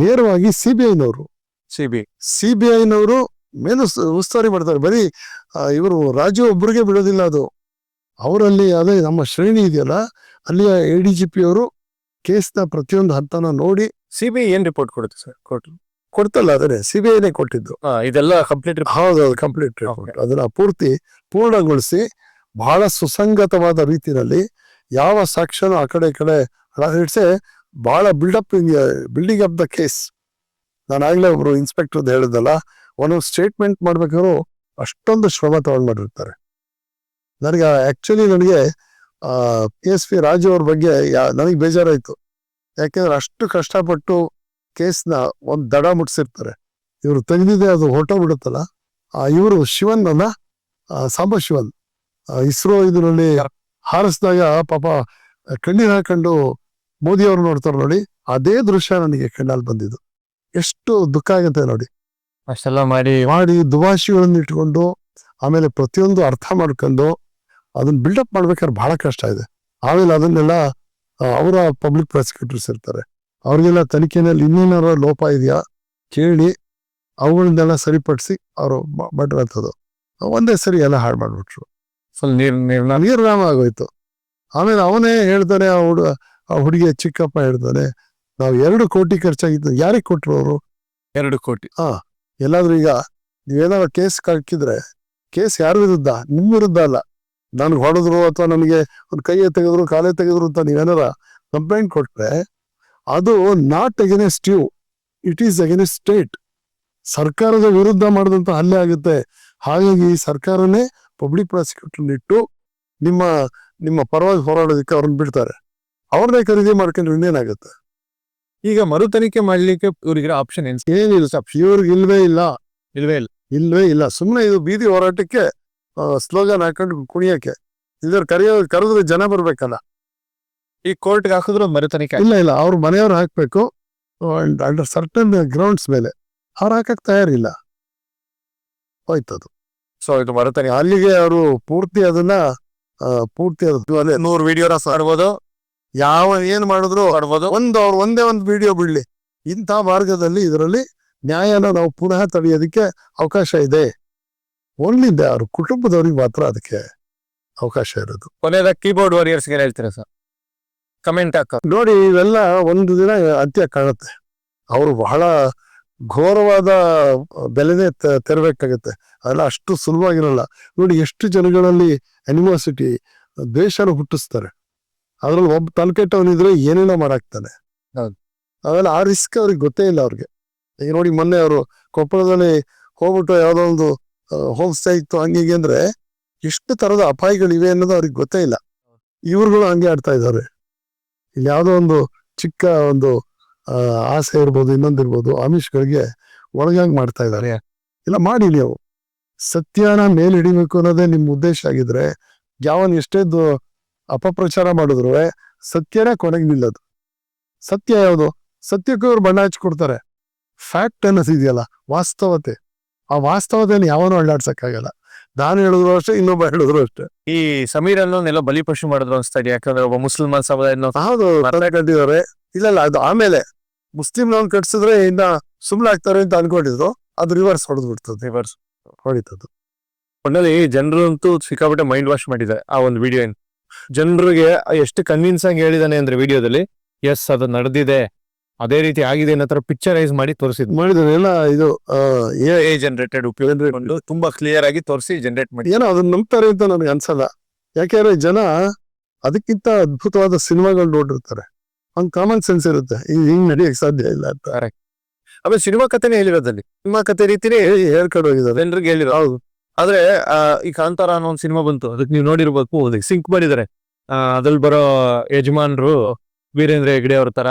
ನೇರವಾಗಿ ಸಿ ಬಿ ಐನವರು ಸಿ ಬಿ ಸಿ ಬಿ ಐನವರು ಮೇಲು ಉಸ್ತುವಾರಿ ಮಾಡ್ತಾರೆ. ಬರೀ ಇವರು ರಾಜು ಒಬ್ಬರಿಗೆ ಬಿಡೋದಿಲ್ಲ ಅದು. ಅವರಲ್ಲಿ ಅದೇ ನಮ್ಮ ಶ್ರೇಣಿ ಇದೆಯಲ್ಲ ಅಲ್ಲಿಯ ಎ ಡಿ ಜಿ ಪಿ ಅವರು ಕೇಸ್ನ ಪ್ರತಿಯೊಂದು ಹಂತನ ನೋಡಿ ಸಿ ಬಿ ಏನ್ ರಿಪೋರ್ಟ್ ಕೊಡುತ್ತೆ ಸರ್ ಕೋರ್ಟ್? ಕೊಡ್ತಲ್ಲ ಅದನ್ನೇ ಸಿ ಬಿ ಐನೇ ಕೊಟ್ಟಿದ್ದು ಇದೆಲ್ಲ ಕಂಪ್ಲೀಟ್ ಹೌದೌದು ಕಂಪ್ಲೀಟ್ ರಿಪೋರ್ಟ್. ಅದನ್ನ ಪೂರ್ತಿ ಪೂರ್ಣಗೊಳಿಸಿ ಬಹಳ ಸುಸಂಗತವಾದ ರೀತಿಯಲ್ಲಿ ಯಾವ ಸಾಕ್ಷ್ಯನೂ ಆ ಕಡೆ ಕಡೆ ಇಟ್ಸ್ ಎ ಬಹಳ buildup building up the case ನಾನು ಆಗ್ಲೇ ಒಬ್ರು ಇನ್ಸ್ಪೆಕ್ಟರ್ ಹೇಳಿದಲ್ಲ ಒಂದೊಂದು ಸ್ಟೇಟ್ಮೆಂಟ್ ಮಾಡ್ಬೇಕಾದ್ರು ಅಷ್ಟೊಂದು ಶ್ರಮ ತಗೊಂಡ್ ಮಾಡಿರ್ತಾರೆ ನನಗೆ ಆಕ್ಚುಲಿ ನನಗೆ ಪಿ ಎಸ್ ಪಿ ರಾಜು ಅವ್ರ ಬಗ್ಗೆ ನನಗೆ ಬೇಜಾರಾಯ್ತು. ಯಾಕೆಂದ್ರೆ ಅಷ್ಟು ಕಷ್ಟಪಟ್ಟು ಕೇಸ್ನ ಒಂದು ದಡ ಮುಟ್ಸಿರ್ತಾರೆ. ಇವರು ತೆಗೆದಿದೆ ಅದು ಹೊರಟೋಗ್ಬಿಡುತ್ತಲ್ಲ, ಆ, ಇವರು ಶಿವನ್ ಅಲ್ಲ ಸಾಂಬ ಶಿವನ್ ಇಸ್ರೋ ಇದರಲ್ಲಿ ಹಾರಿಸಿದಾಗ ಪಾಪ ಕಣ್ಣೀರ್ ಹಾಕೊಂಡು ಮೋದಿ ಅವ್ರು ನೋಡ್ತಾರೆ ನೋಡಿ. ಅದೇ ದೃಶ್ಯ ನನಗೆ ಕಣ್ಣಲ್ಲಿ ಬಂದಿದ್ದು. ಎಷ್ಟು ದುಃಖ ಆಗುತ್ತೆ ನೋಡಿ. ಅಷ್ಟೆಲ್ಲ ಮಾಡಿ ಮಾಡಿ ದುಭಾಷಿಗಳನ್ನ ಇಟ್ಕೊಂಡು ಆಮೇಲೆ ಪ್ರತಿಯೊಂದು ಅರ್ಥ ಮಾಡ್ಕೊಂಡು ಅದನ್ನ ಬಿಲ್ಡಪ್ ಮಾಡ್ಬೇಕಾದ್ರೆ ಬಹಳ ಕಷ್ಟ ಇದೆ. ಆಮೇಲೆ ಅದನ್ನೆಲ್ಲ ಅವರ ಪಬ್ಲಿಕ್ ಪ್ರಾಸಿಕ್ಯೂಟರ್ಸ್ ಇರ್ತಾರೆ. ಅವ್ರಿಗೆಲ್ಲ ತನಿಖೆನಲ್ಲಿ ಇನ್ನೇನಾರ ಲೋಪ ಇದೆಯಾ ಕೇಳಿ ಅವುಗಳನ್ನೆಲ್ಲ ಸರಿಪಡಿಸಿ ಅವರು ಮಾಡಿರೋಂಥದ್ದು ಒಂದೇ ಸರಿ ಎಲ್ಲ ಹಾಳು ಮಾಡ್ಬಿಟ್ರು. ಫುಲ್ ನೀರ್ ನನಗೆ ನಿರ್ನಾಮ ಆಗೋಯ್ತು. ಆಮೇಲೆ ಅವನೇ ಹೇಳ್ತಾನೆ ಆ ಹುಡುಗ ಆ ಹುಡುಗಿಯ ಚಿಕ್ಕಪ್ಪ ಹೇಳ್ತಾನೆ ನಾವು ಎರಡು ಕೋಟಿ ಖರ್ಚಾಗಿದ್ದು ಯಾರಿಗೆ ಕೊಟ್ರು ಅವರು? ಎರಡು ಕೋಟಿ. ಎಲ್ಲಾದ್ರೂ ಈಗ ನೀವೇನಾದ್ರು ಕೇಸ್ ಹಾಕಿದ್ರೆ ಕೇಸ್ ಯಾರ ವಿರುದ್ಧ? ನಿಮ್ ವಿರುದ್ಧ ಅಲ್ಲ. ನನ್ಗೆ ಹೊಡೆದ್ರು ಅಥವಾ ನನಗೆ ಒಂದು ಕೈಯೇ ತೆಗೆದ್ರು ಕಾಲೇ ತೆಗೆದ್ರು ಅಂತ ನೀವೇನಾರ ಕಂಪ್ಲೇಂಟ್ ಕೊಟ್ರೆ ಅದು not against you it is against state ಸರ್ಕಾರದ ವಿರುದ್ಧ ಮಾಡಿದಂತ ಹಲ್ಲೆ ಆಗುತ್ತೆ. ಹಾಗಾಗಿ ಸರ್ಕಾರನೇ ಪಬ್ಲಿಕ್ ಪ್ರಾಸಿಕ್ಯೂಟರ್ ಇಟ್ಟು ನಿಮ್ಮ ನಿಮ್ಮ ಪರವಾಗಿ ಹೋರಾಡೋದಕ್ಕೆ ಅವ್ರನ್ನ ಬಿಡ್ತಾರೆ. ಅವ್ರನ್ನೇ ಖರೀದಿ ಮಾಡ್ಕೊಂಡ್ರೆ ಇನ್ನೇನಾಗುತ್ತೆ ಈಗ ಮರು ತನಿಖೆ ಮಾಡ್ಲಿಕ್ಕೆ ಇವ್ರಿಗೆ ಆಪ್ಷನ್ ಏನ್? ಏನಿಲ್ಲ ಇವ್ರಿಗೆ ಇಲ್ವೇ ಇಲ್ಲ. ಇಲ್ವೇ ಇಲ್ಲ. ಇಲ್ವೇ ಇಲ್ಲ. ಸುಮ್ಮನೆ ಇದು ಬೀದಿ ಹೋರಾಟಕ್ಕೆ ಸ್ಲೋಗನ್ ಹಾಕೊಂಡು ಕುಣಿಯಕ್ಕೆ. ಇದ್ರ ಕರೆಯೋ ಕರೆದ್ರೆ ಜನ ಬರ್ಬೇಕಲ್ಲ. ಈ ಕೋರ್ಟ್ಗೆ ಹಾಕಿದ್ರು ಮರು ತನಿಖೆ ಇಲ್ಲ ಇಲ್ಲ. ಅವ್ರ ಮನೆಯವ್ರು ಹಾಕ್ಬೇಕು. ಅಂಡರ್ ಸರ್ಟನ್ ಗ್ರೌಂಡ್ಸ್ ಮೇಲೆ. ಅವ್ರು ಹಾಕಕ್ಕೆ ತಯಾರಿಲ್ಲ. ಹೋಯ್ತದು. ಸೊ ಇದು ಮರತನಿ. ಅಲ್ಲಿಗೆ ಅವರು ಪೂರ್ತಿ ಅದನ್ನ ಪೂರ್ತಿ ಅದು ನೂರು ವಿಡಿಯೋನ ಆಡ್ಬೋದು. ಯಾವ ಏನ್ ಮಾಡಿದ್ರು ಆಡ್ಬೋದು. ಒಂದು ಅವ್ರು ಒಂದೇ ಒಂದು ವಿಡಿಯೋ ಬಿಡ್ಲಿ. ಇಂಥ ಮಾರ್ಗದಲ್ಲಿ ಇದರಲ್ಲಿ ನ್ಯಾಯನ ನಾವು ಪುನಃ ತಡೆಯೋದಕ್ಕೆ ಅವಕಾಶ ಇದೆ. ಓನ್ಲಿ ಅವ್ರ ಕುಟುಂಬದವ್ರಿಗೆ ಮಾತ್ರ ಅದಕ್ಕೆ ಅವಕಾಶ ಇರೋದು. ಕೊನೆಯದ ಕೀಬೋರ್ಡ್ ವಾರಿಯರ್ಸ್ಗೆ ಹೇಳ್ತೀರಾ ಸರ್? ಕಮೆಂಟ್ ಹಾಕ. ನೋಡಿ ಇವೆಲ್ಲ ಒಂದು ದಿನ ಅಂತ್ಯ ಕಾಣುತ್ತೆ. ಅವರು ಬಹಳ ಘೋರವಾದ ಬೆಲೆನೇ ತೆರಬೇಕಾಗತ್ತೆ. ಅದೆಲ್ಲ ಅಷ್ಟು ಸುಲಭವಾಗಿರಲ್ಲ. ನೋಡಿ ಎಷ್ಟು ಜನಗಳಲ್ಲಿ ಅನಿಮಾಸಿಟಿ ದ್ವೇಷನ ಹುಟ್ಟಿಸ್ತಾರೆ. ಅದ್ರಲ್ಲಿ ಒಬ್ಬ ತಲೆಕೆಟ್ಟವನಿದ್ರೆ ಏನೇನೋ ಮಾಡಾಕ್ತಾನೆ. ಅದೆಲ್ಲ ಅವೆಲ್ಲ ಆ ರಿಸ್ಕ್ ಅವ್ರಿಗೆ ಗೊತ್ತೇ ಇಲ್ಲ ಅವ್ರಿಗೆ. ಈಗ ನೋಡಿ ಮೊನ್ನೆ ಅವರು ಕೊಪ್ಪಳದಲ್ಲಿ ಹೋಗ್ಬಿಟ್ಟು ಯಾವುದೋ ಒಂದು ಹೋಮ್ ಸ್ಟೇ ಇತ್ತು ಹಂಗೆ ಹೀಗೆ ಅಂದ್ರೆ ಎಷ್ಟು ತರದ ಅಪಾಯಗಳಿವೆ ಅನ್ನೋದು ಅವ್ರಿಗೆ ಗೊತ್ತೇ ಇಲ್ಲ. ಇವ್ರುಗಳು ಹಂಗೆ ಆಡ್ತಾ ಇದ್ದಾರೆ. ಇಲ್ಲಿ ಯಾವುದೋ ಒಂದು ಚಿಕ್ಕ ಒಂದು ಆಸೆ ಇರ್ಬೋದು ಇನ್ನೊಂದಿರ್ಬೋದು ಆಮಿಷ್ಗಳಿಗೆ ಒಳಗಾಗಿ ಮಾಡ್ತಾ ಇದ್ದಾರೆ. ಇಲ್ಲ ಮಾಡಿ ನೀವು. ಸತ್ಯನ ಮೇಲೆ ಹಿಡಿಬೇಕು ಅನ್ನೋದೇ ನಿಮ್ಮ ಉದ್ದೇಶ ಆಗಿದ್ರೆ ಯಾವನ್ ಎಷ್ಟೇ ಅಪಪ್ರಚಾರ ಮಾಡಿದ್ರು ಸತ್ಯನೇ ಕೊನೆಗೆ ನಿಲ್ಲದು. ಸತ್ಯ ಯಾವುದು? ಸತ್ಯಕ್ಕೂ ಇವ್ರು ಬಣ್ಣ ಹಚ್ಕೊಡ್ತಾರೆ ಫ್ಯಾಕ್ಟ್ ಅನ್ನೋದು ಇದೆಯಲ್ಲ ವಾಸ್ತವತೆ. ಆ ವಾಸ್ತವತೆಯನ್ನು ಯಾವನು ಅಳ್ಳಾಡ್ಸಕ್ಕಾಗಲ್ಲ. ನಾನು ಹೇಳಿದ್ರು ಅಷ್ಟೇ ಇನ್ನೊಬ್ಬ ಹೇಳಿದ್ರು ಅಷ್ಟೇ. ಈ ಸಮೀರ್ ಅನ್ನೋನೆಲ್ಲ ಬಲಿಪಶು ಮಾಡಿದ್ರು ಅನ್ಸ್ತಾ ಇದೆ ಯಾಕಂದ್ರೆ ಒಬ್ಬ ಮುಸ್ಲಿಮಾನ್ ಸಮುದಾಯ ಹೌದು ಕಟ್ಟಿದ್ದಾರೆ. ಇಲ್ಲ ಇಲ್ಲ ಅದು ಆಮೇಲೆ. ಮುಸ್ಲಿಂ ಲೋನ್ ಕಟ್ಸಿದ್ರೆ ಇನ್ನ ಸುಮ್ನೆ ಆಗ್ತಾರೆ ಅಂತ ಅನ್ಕೊಂಡಿದ್ರು. ಅದು ರಿವರ್ಸ್ ಹೊಡೆದು ಬಿಡ್ತದೆ. ರಿವರ್ಸ್ ಹೊಡಿತದ್ದು. ಒಟ್ಟಲ್ಲಿ ಜನರು ಅಂತೂ ಸಿಕ್ಕಾಪಟ್ಟೆ ಮೈಂಡ್ ವಾಶ್ ಮಾಡಿದ್ದಾರೆ ಆ ಒಂದು ವಿಡಿಯೋ ಏನು ಜನರಿಗೆ ಎಷ್ಟು ಕನ್ವಿನ್ಸ್ ಆಗಿ ಹೇಳಿದಾನೆ ಅಂದ್ರೆ ವಿಡಿಯೋದಲ್ಲಿ ಎಸ್ ಅದು ನಡೆದಿದೆ. ಅದೇ ರೀತಿ ಆಗಿದೆ. ಅನ್ನೋ ತರ ಪಿಕ್ಚರೈಸ್ ಮಾಡಿ ತೋರಿಸಿದ್ ಮಾಡಿದ್ರೆ ಎಲ್ಲ ಇದು ಎ ಜನರೇಟೆಡ್ ಉಪಯೋಗ ತುಂಬಾ ಕ್ಲಿಯರ್ ಆಗಿ ತೋರಿಸಿ ಜನರೇಟ್ ಮಾಡಿ. ಏನೋ ಅದನ್ನ ನಂಬ್ತಾರೆ ಅಂತ ನನಗೆ ಅನ್ಸಲ್ಲ. ಯಾಕೆಂದ್ರೆ ಜನ ಅದಕ್ಕಿಂತ ಅದ್ಭುತವಾದ ಸಿನಿಮಾಗಳು ನೋಡಿರ್ತಾರೆ ಒಂದ್ ಕಾಮನ್ ಸೆನ್ಸ್ ಇರುತ್ತೆ. ಹಿಂಗ್ ಹಿಂಗ್ ನಡೆಯಕ್ಕೆ ಸಾಧ್ಯ ಇಲ್ಲ ಅಂತ. ಆಮೇಲೆ ಸಿನಿಮಾ ಕಥೆನೇ ಹೇಳಿರೋದಲ್ಲಿ ಸಿನಿಮಾ ಕಥೆ ರೀತಿನೇ ಹೇಳ್ಕೊಂಡು ಹೋಗಿದ್ದಾರೆ. ಎಲ್ರಿಗೂ ಹೇಳಿರೋ ಹೌದು. ಆದ್ರೆ ಈ ಕಾಂತಾರ ಅನ್ನೋ ಒಂದು ಸಿನಿಮಾ ಬಂತು. ಅದಕ್ಕೆ ನೀವು ನೋಡಿರ್ಬೇಕು. ಅದಕ್ಕೆ ಸಿಂಕ್ ಮಾಡಿದ್ದಾರೆ ಅದ್ರಲ್ಲಿ ಬರೋ ಯಜಮಾನ್ರು ವೀರೇಂದ್ರ ಹೆಗ್ಡೆ ಅವ್ರ ತರ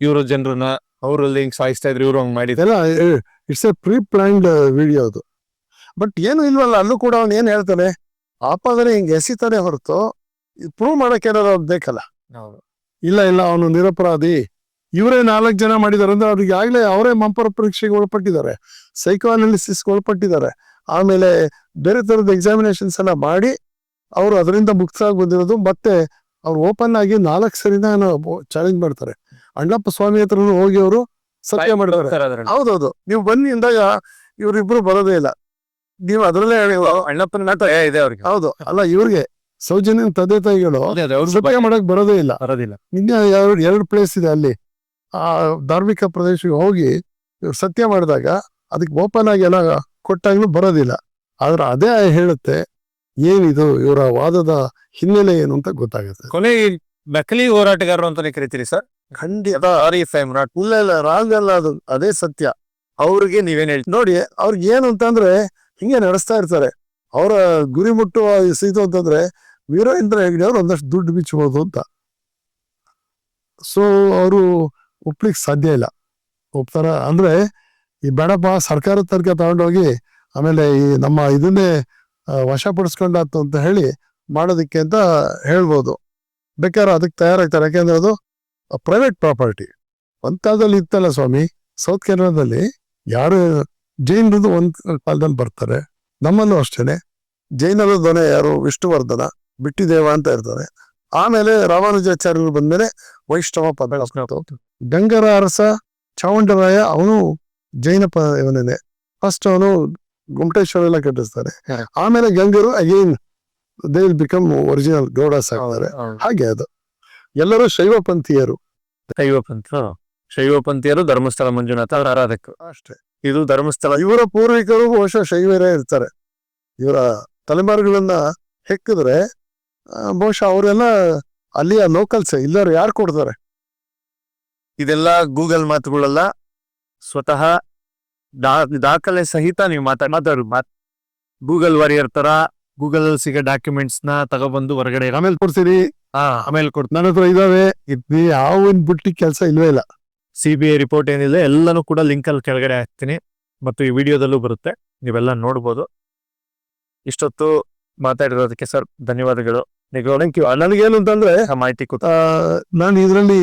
ಇವರು ಜನರನ್ನ ಅವರಲ್ಲಿ ಹಿಂಗ್ ಸಾಯಿಸ್ತಾ ಇದ್ರು ಇವ್ರು ಹಂಗ್ ಮಾಡಿದ್ರು. It's a pre planned video ಅದು. ಬಟ್ ಏನು ಇಲ್ವಲ್ಲ ಅಲ್ಲೂ ಕೂಡ ಅವ್ನು ಏನ್ ಹೇಳ್ತಾನೆ? ಆಪಾದನೆ ಹಿಂಗೆ ಎಸಿತಾನೆ ಹೊರತು ಪ್ರೂವ್ ಮಾಡಕ್ಕೆ ಏನಾದ್ರು ಅವ್ರು ಬೇಕಲ್ಲ. ಇಲ್ಲ ಇಲ್ಲ ಅವನು ನಿರಪರಾಧಿ. ಇವರೇ ನಾಲ್ಕು ಜನ ಮಾಡಿದ್ದಾರೆ ಅಂದ್ರೆ ಅವ್ರಿಗೆ ಆಗ್ಲೇ ಅವರೇ ಮಂಪರ ಪರೀಕ್ಷೆಗೆ ಒಳಪಟ್ಟಿದ್ದಾರೆ. Psycho analysis ಒಳಪಟ್ಟಿದ್ದಾರೆ. ಆಮೇಲೆ ಬೇರೆ ತರದ ಎಕ್ಸಾಮಿನೇಷನ್ಸ್ ಎಲ್ಲ ಮಾಡಿ ಅವರು ಅದರಿಂದ ಮುಕ್ತರಾಗಿ ಬಂದಿರೋದು. ಮತ್ತೆ ಅವ್ರು ಓಪನ್ ಆಗಿ ನಾಲ್ಕು ಸರಿನ ಚಾಲೆಂಜ್ ಮಾಡ್ತಾರೆ. ಅಣ್ಣಪ್ಪ ಸ್ವಾಮಿ ಹತ್ರನೂ ಹೋಗಿ ಅವರು ಸತ್ಯ ಮಾಡಿದ್ದಾರೆ ಹೌದೌದು. ನೀವು ಬನ್ನಿ ಅಂದಾಗ ಇವರಿಬ್ರು ಬರೋದೇ ಇಲ್ಲ. ನೀವು ಅದ್ರಲ್ಲೇ ಅಣ್ಣಪ್ಪನ ಇದೆ ಅವ್ರಿಗೆ. ಹೌದು. ಅಲ್ಲ ಇವ್ರಿಗೆ ಸೌಜನ್ಯ ತಂದೆ ತಾಯಿಗಳು ಸತ್ಯ ಮಾಡಕ್ ಬರೋದೇ ಇಲ್ಲ. ಬರೋದಿಲ್ಲ. ಇನ್ನ ಎರಡು ಎರಡು ಪ್ಲೇಸ್ ಇದೆ ಅಲ್ಲಿ. ಆ ಧಾರ್ಮಿಕ ಪ್ರದೇಶಕ್ಕೆ ಹೋಗಿ ಇವ್ರು ಸತ್ಯ ಮಾಡಿದಾಗ ಅದಕ್ಕೆ ಓಪನ್ ಆಗಿ ಎಲ್ಲ ಕೊಟ್ಟಾಗ್ಲೂ ಬರೋದಿಲ್ಲ. ಆದ್ರೆ ಅದೇ ಹೇಳುತ್ತೆ ಏನಿದು ಇವರ ವಾದದ ಹಿನ್ನೆಲೆ ಏನು ಅಂತ ಗೊತ್ತಾಗುತ್ತೆ. ಕೊನೆ ನಕಲಿ ಹೋರಾಟಗಾರರು ಅಂತಾನೆ ಕರಿತೀರಿ ಸರ್? ಖಂಡಿತ. ಇಲ್ಲ ಇಲ್ಲ ರಾಂಗ್ ಅಲ್ಲ ಅದು. ಅದೇ ಸತ್ಯ. ಅವ್ರಿಗೆ ನೀವೇನ್ ಹೇಳಿ ನೋಡಿ ಅವ್ರಿಗೆ ಏನು ಅಂತಂದ್ರೆ ಹಿಂಗೆ ನಡೆಸ್ತಾ ಇರ್ತಾರೆ. ಅವರ ಗುರಿ ಮುಟ್ಟುವ ಸೀತು ಅಂತಂದ್ರೆ ವೀರೇಂದ್ರ ಹೆಗ್ಡೆ ಅವರು ಒಂದಷ್ಟು ದುಡ್ಡು ಬಿಚ್ಚಬಹುದು ಅಂತ. ಸೊ ಅವರು ಒಪ್ಲಿಕ್ಕೆ ಸಾಧ್ಯ ಇಲ್ಲ. ಒಪ್ತಾರ ಅಂದ್ರೆ ಈ ಬೇಡಪ್ಪ ಸರ್ಕಾರದ ತನಕ ತಗೊಂಡೋಗಿ ಆಮೇಲೆ ಈ ನಮ್ಮ ಇದನ್ನೇ ವಶಪಡಿಸ್ಕೊಂಡಾತು ಅಂತ ಹೇಳಿ ಮಾಡೋದಕ್ಕೆ ಅಂತ ಹೇಳ್ಬೋದು. ಬೇಕಾದ್ರೆ ಅದಕ್ಕೆ ತಯಾರಾಗ್ತಾರೆ. ಯಾಕೆಂದ್ರೆ ಅದು ಪ್ರೈವೇಟ್ ಪ್ರಾಪರ್ಟಿ ಒಂದ್ ಕಾಲದಲ್ಲಿ ಇತ್ತಲ್ಲ ಸ್ವಾಮಿ ಸೌತ್ ಕೇರಳದಲ್ಲಿ ಯಾರು ಜೈನರದು ಒಂದ್ ಕಾಲದಲ್ಲಿ ಬರ್ತಾರೆ. ನಮ್ಮಲ್ಲೂ ಅಷ್ಟೇನೆ. ಜೈನರ ದೊನೆ ಯಾರು ವಿಷ್ಣುವರ್ಧನ. ಬಿಟ್ಟಿದೇವ ಅಂತ ಇರ್ತಾರೆ ಆಮೇಲೆ ರಾಮಾನುಜಾಚಾರ್ಯರು ಬಂದ್ಮೇಲೆ ವೈಷ್ಣವ ಪದ. ಗಂಗರ ಅರಸ ಚಾಮುಂಡರಾಯ ಅವನು ಜೈನ ಪ ಇವನೇನೆ ಫಸ್ಟ್ ಅವನು ಗುಮಟೇಶ್ವರ ಎಲ್ಲ ಕಟ್ಟಿಸ್ತಾರೆ. ಆಮೇಲೆ ಗಂಗರು again they will become original Gowda ಆಗ್ತಾರೆ. ಹಾಗೆ ಅದು. ಎಲ್ಲರೂ ಶೈವ ಪಂಥೀಯರು ಶೈವಪಂಥ ಶೈವಪಂಥಿಯರು ಧರ್ಮಸ್ಥಳ ಮಂಜುನಾಥ ಅವರ ಆರಾಧಕರು. ಅಷ್ಟೇ. ಇದು ಧರ್ಮಸ್ಥಳ. ಇವರ ಪೂರ್ವಿಕರು ಬಹುಶಃ ಶೈವರೇ ಇರ್ತಾರೆ. ಇವರ ತಲೆಮಾರುಗಳನ್ನ ಹೆಕ್ಕಿದ್ರೆ ಬಹುಶಃ ಅವರೆಲ್ಲ ಅಲ್ಲಿಯ ಲೋಕಲ್ಸ್ ಇಲ್ಲರು ಯಾರು ಕೊಡ್ತಾರೆ? ಇದೆಲ್ಲ ಗೂಗಲ್ ಮಾತುಗಳಲ್ಲ. ಸ್ವತಃ ದಾ- ದಾಖಲೆ ಸಹಿತ ನೀವು ಮಾತಾಡ್ ಮಾತಾಡು ಮಾತ್ ಗೂಗಲ್ ವಾರಿಯರ್ ತರ ಗೂಗಲ್ ಅಲ್ಲಿ ಸಿಗೋ ಡಾಕ್ಯುಮೆಂಟ್ಸ್ನ ತಗೊಬಂದು ಹೊರಗಡೆ ಆಮೇಲೆ ಕೊಡ್ತೀರಿ ಹಾ. ಆಮೇಲೆ ಕೊಡ್ತೀನಿ. ನನ್ನ ಹತ್ರ ಇದಾವೆ. ಇದ್ವಿ ಯಾವ ಬುಟ್ಟಿ ಕೆಲಸ ಇಲ್ವೇ ಇಲ್ಲ. ಸಿ ಬಿ ಐ ರಿಪೋರ್ಟ್ ಏನಿಲ್ಲ ಎಲ್ಲನೂ ಕೂಡ ಲಿಂಕ್ ಅಲ್ಲಿ ಕೆಳಗಡೆ ಹಾಕ್ತೀನಿ. ಮತ್ತು ಈ ವಿಡಿಯೋದಲ್ಲೂ ಬರುತ್ತೆ. ನೀವೆಲ್ಲ ನೋಡ್ಬೋದು. ಇಷ್ಟೊತ್ತು ಮಾತಾಡಿರೋದಕ್ಕೆ ಸರ್ ಧನ್ಯವಾದಗಳು. ನನಗೇನು ಅಂತಂದ್ರೆ ಮಾಹಿತಿ ಕೊಟ್ಟು. ನಾನು ಇದರಲ್ಲಿ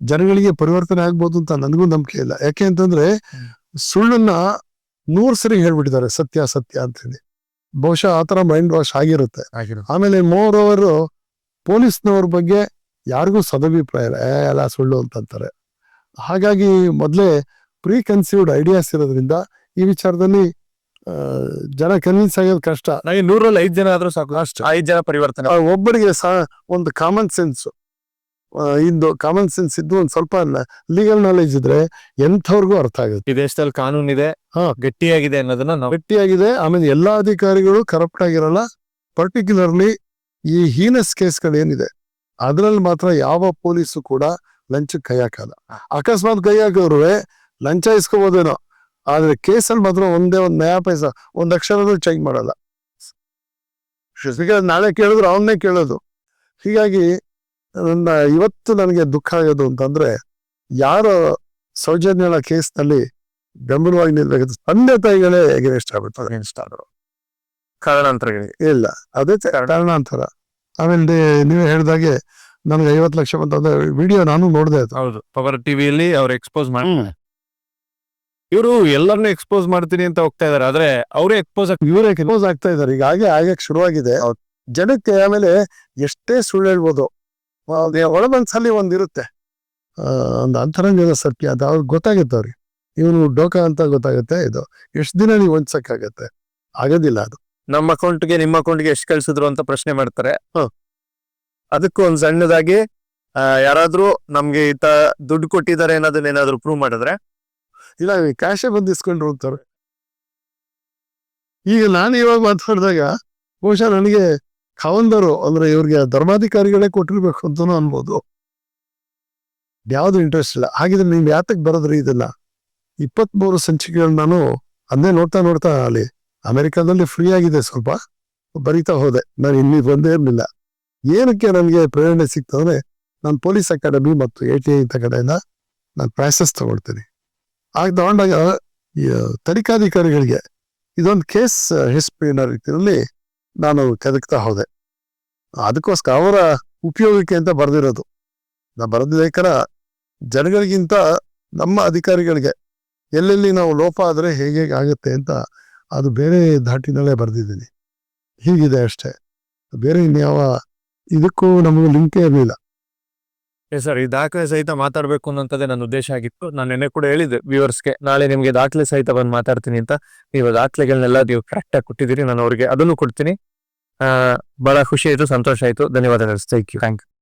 ಜನಗಳಿಗೆ ಪರಿವರ್ತನೆ ಆಗ್ಬೋದು ಅಂತ ನನಗೂ ನಂಬಿಕೆ ಇಲ್ಲ. ಯಾಕೆ ಅಂತಂದ್ರೆ ಸುಳ್ಳನ್ನ ನೂರ್ ಸರಿ ಹೇಳ್ಬಿಟ್ಟಿದ್ದಾರೆ ಸತ್ಯ ಸತ್ಯ ಅಂತ ಹೇಳಿ ಬಹುಶಃ ಆತರ ಮೈಂಡ್ ವಾಶ್ ಆಗಿರುತ್ತೆ. ಆಮೇಲೆ ಮೋರ್ ಓವರ್ ಪೊಲೀಸ್ನವ್ರ ಬಗ್ಗೆ ಯಾರಿಗೂ ಸದಭಿಪ್ರಾಯ ಇಲ್ಲ. ಏ, ಎಲ್ಲ ಸುಳ್ಳು ಅಂತಂತಾರೆ ಹಾಗಾಗಿ ಮೊದಲೇ ಪ್ರೀ ಕನ್ಸೀವ್ಡ್ ಐಡಿಯಾಸ್ ಇರೋದ್ರಿಂದ ಈ ವಿಚಾರದಲ್ಲಿ ಆ, ಜನ ಕನ್ವಿನ್ಸ್ ಆಗೋದು ಕಷ್ಟ. ನನಗೆ ನೂರಲ್ಲಿ ಐದು ಜನ ಆದ್ರೂ ಸಾಕು. ಅಷ್ಟು. ಐದು ಜನ ಪರಿವರ್ತನೆ. ಆ, ಒಬ್ಬರಿಗೆ ಸಹ ಒಂದು ಕಾಮನ್ ಸೆನ್ಸ್ ಇಂದು ಕಾಮನ್ ಸೆನ್ಸ್ ಇದ್ದು ಒಂದು ಸ್ವಲ್ಪ ಲೀಗಲ್ ನಾಲೆಜ್ ಇದ್ರೆ ಎಂಥವ್ರಿಗೂ ಅರ್ಥ ಆಗುತ್ತೆ. ಈ ದೇಶದಲ್ಲಿ ಕಾನೂನು ಇದೆ ಹಾ. ಗಟ್ಟಿಯಾಗಿದೆ ಅನ್ನೋದನ್ನ ನಾವು ಗಟ್ಟಿಯಾಗಿದೆ ಆಮೇಲೆ ಎಲ್ಲಾ ಅಧಿಕಾರಿಗಳು ಕರಪ್ಟ್ ಆಗಿರಲ್ಲ. ಪರ್ಟಿಕ್ಯುಲರ್ಲಿ ಈ ಹೀನಸ್ ಕೇಸ್ಗಳು ಏನಿದೆ ಅದ್ರಲ್ಲಿ ಮಾತ್ರ ಯಾವ ಪೊಲೀಸು ಕೂಡ ಲಂಚಕ್ಕೆ ಕೈ ಹಾಕಲ್ಲ. ಅಕಸ್ಮಾತ್ ಕೈ ಹಾಕಿದ್ರೆ ಲಂಚ ಇಸ್ಕೋಬೋದೇನೋ. ಆದ್ರೆ ಕೇಸಲ್ಲಿ ಮಾತ್ರ ಒಂದೇ ಒಂದು ನಯಾ ಪೈಸ ಒಂದ್ ಅಕ್ಷರನೂ ಚೇಂಜ್ ಮಾಡಲ್ಲ. Because ನಾಳೆ ಕೇಳಿದ್ರು ಅವನ್ನೇ ಕೇಳೋದು. ಹೀಗಾಗಿ ನನ್ನ ಇವತ್ತು ನನಗೆ ದುಃಖ ಆಗೋದು ಅಂತಂದ್ರೆ ಯಾರು ಸೌಜನ್ಯಳ ಕೇಸ್ನಲ್ಲಿ ಬೆಂಬಲವಾಗಿ ನಿಲ್ಬೇಕು ತಂದೆ ತಾಯಿಗಳೇ ಎಗನೆಸ್ಟ್ ಆಗ್ಬಿಡ್ತಾರೆ? ಆದ್ರು. ಕಾರಣಾಂತರಗಳಿಗೆ ಇಲ್ಲ ಅದೇ ಕಾರಣಾಂತರ. ಆಮೇಲೆ ನೀವೇ ಹೇಳಿದಾಗೆ ನನಗೆ ಐವತ್ತು ಲಕ್ಷ ಬಂತಂದ್ರೆ ವಿಡಿಯೋ ನಾನು ನೋಡಿದೆ ಅದು. ಹೌದು ಪವರ್ ಟಿವಿಯಲ್ಲಿ ಅವ್ರು ಎಕ್ಸ್ಪೋಸ್ ಮಾಡಿ ಇವರು ಎಲ್ಲರನ್ನೂ ಎಕ್ಸ್ಪೋಸ್ ಮಾಡ್ತೀನಿ ಅಂತ ಹೋಗ್ತಾ ಇದಾರೆ. ಆದ್ರೆ ಅವರೇ ಎಕ್ಸ್ಪೋಸ್ ಇವರೇ ಎಕ್ಸ್ಪೋಸ್ ಆಗ್ತಾ ಇದಾರೆ. ಈಗ ಹಾಗೆ ಹಾಗೆ ಶುರುವಾಗಿದೆ. ಜನಕ್ಕೆ ಆಮೇಲೆ ಎಷ್ಟೇ ಸುಳ್ಳು ಹೇಳ್ಬೋದು. ಒಳಮನ್ಸಲ್ಲಿ ಒಂದಿರುತ್ತೆ ಒಂದು ಅಂತರಂಗದ ಸತ್ಯ ಅದು ಅವ್ರಿಗೆ ಗೊತ್ತಾಗುತ್ತೆ ಅವ್ರಿಗೆ. ಇವನು ಡೋಕ ಅಂತ ಗೊತ್ತಾಗುತ್ತೆ ಇದು ಎಷ್ಟು ದಿನ ನೀವು ಹೊಂದ್ಸಕ್ಕಾಗತ್ತೆ? ಆಗೋದಿಲ್ಲ ಅದು. ನಮ್ಮ ಅಕೌಂಟ್ಗೆ ನಿಮ್ಮ ಅಕೌಂಟ್ಗೆ ಎಷ್ಟು ಕಳ್ಸಿದ್ರು ಅಂತ ಪ್ರಶ್ನೆ ಮಾಡ್ತಾರೆ. ಅದಕ್ಕೂ ಒಂದ್ ಸಣ್ಣದಾಗಿ ಯಾರಾದ್ರೂ ನಮ್ಗೆ ಈತ ದುಡ್ಡು ಕೊಟ್ಟಿದ್ದಾರೆ ಅನ್ನೋದನ್ನ ಏನಾದ್ರು ಪ್ರೂವ್ ಮಾಡಿದ್ರೆ ಇಲ್ಲ ಕ್ಯಾಶೇ ಬಂದು ಇಸ್ಕೊಂಡು ಹೋಗ್ತಾರೆ ಈಗ ನಾನು ಇವಾಗ ಮಾತಾಡಿದಾಗ ಬಹುಶಃ ನನಗೆ ಖಾವಂದರು ಅಂದ್ರೆ ಇವ್ರಿಗೆ ಧರ್ಮಾಧಿಕಾರಿಗಳೇ ಕೊಟ್ಟಿರ್ಬೇಕು ಅಂತನೂ ಅನ್ಬೋದು. ಯಾವ್ದು ಇಂಟ್ರೆಸ್ಟ್ ಇಲ್ಲ. ಹಾಗಿದ್ರೆ ನೀವು ಯಾತಕ್ ಬರೋದ್ರಿ ಇದನ್ನ ಇಪ್ಪತ್ಮೂರು ಸಂಚಿಕೆಗಳು ನಾನು ಅದನ್ನೇ ನೋಡ್ತಾ ನೋಡ್ತಾ ಅಲ್ಲಿ ಅಮೆರಿಕಾದಲ್ಲಿ ಫ್ರೀ ಆಗಿದೆ ಸ್ವಲ್ಪ ಬರಿತಾ ಹೋದೆ. ನಾನು ಇಲ್ಲಿ ಬಂದೇ ಇರಲಿಲ್ಲ. ಏನಕ್ಕೆ ನನಗೆ ಪ್ರೇರಣೆ ಸಿಗ್ತಂದ್ರೆ ನಾನು ಪೊಲೀಸ್ ಅಕಾಡೆಮಿ ಮತ್ತು ಎ ಟಿ ಐ ಕಡೆಯಿಂದ ನಾನು ಪ್ರೈಸಸ್ ತಗೊಳ್ತೀನಿ. ಆಗ ತಗೊಂಡಾಗ ತನಿಖಾಧಿಕಾರಿಗಳಿಗೆ ಇದೊಂದು ಕೇಸ್ ಹಿಸ್ಪಿನರ್ ರೀತಿಯಲ್ಲಿ ನಾನು ಕೆದಕ್ತಾ ಹೋದೆ. ಅದಕ್ಕೋಸ್ಕರ ಅವರ ಉಪಯೋಗಕ್ಕೆ ಅಂತ ಬರೆದಿರೋದು. ನಾ ಬರೆದಿದ್ದೇಕರ ಜನಗಳಿಗಿಂತ ನಮ್ಮ ಅಧಿಕಾರಿಗಳಿಗೆ ಎಲ್ಲೆಲ್ಲಿ ನಾವು ಲೋಪ ಆದರೆ ಹೇಗೆ ಹೇಗೆ ಆಗುತ್ತೆ ಅಂತ ಅದು ಬೇರೆ ಧಾಟಿನಲ್ಲೇ ಬರೆದಿದ್ದೀನಿ. ಹೀಗಿದೆ ಅಷ್ಟೇ. ಬೇರೆ ಇನ್ಯಾವ, ಇದಕ್ಕೂ ನಮಗೂ ಲಿಂಕೇ ಇರಲಿಲ್ಲ. ಸರ್, ಈ ದಾಖಲೆ ಸಹಿತ ಮಾತಾಡಬೇಕು ಅನ್ನೋಂಥದ್ದೇ ನನ್ನ ಉದ್ದೇಶ ಆಗಿತ್ತು. ನಾನು ನೆನ್ನೆ ಕೂಡ ಹೇಳಿದ್ದೆ ವ್ಯೂವರ್ಸ್ಗೆ, ನಾಳೆ ನಿಮಗೆ ದಾಖಲೆ ಸಹಿತ ಬಂದು ಮಾತಾಡ್ತೀನಿ ಅಂತ. ನೀವು ದಾಖಲೆಗಳನ್ನೆಲ್ಲ ನೀವು ಕರೆಕ್ಟ್ ಆಗಿ ಕೊಟ್ಟಿದ್ದೀರಿ, ನಾನು ಅವ್ರಿಗೆ ಅದನ್ನು ಕೊಡ್ತೀನಿ. ಬಹಳ ಖುಷಿ ಆಯ್ತು, ಸಂತೋಷ ಆಯ್ತು. ಧನ್ಯವಾದಗಳು. Thank you thank you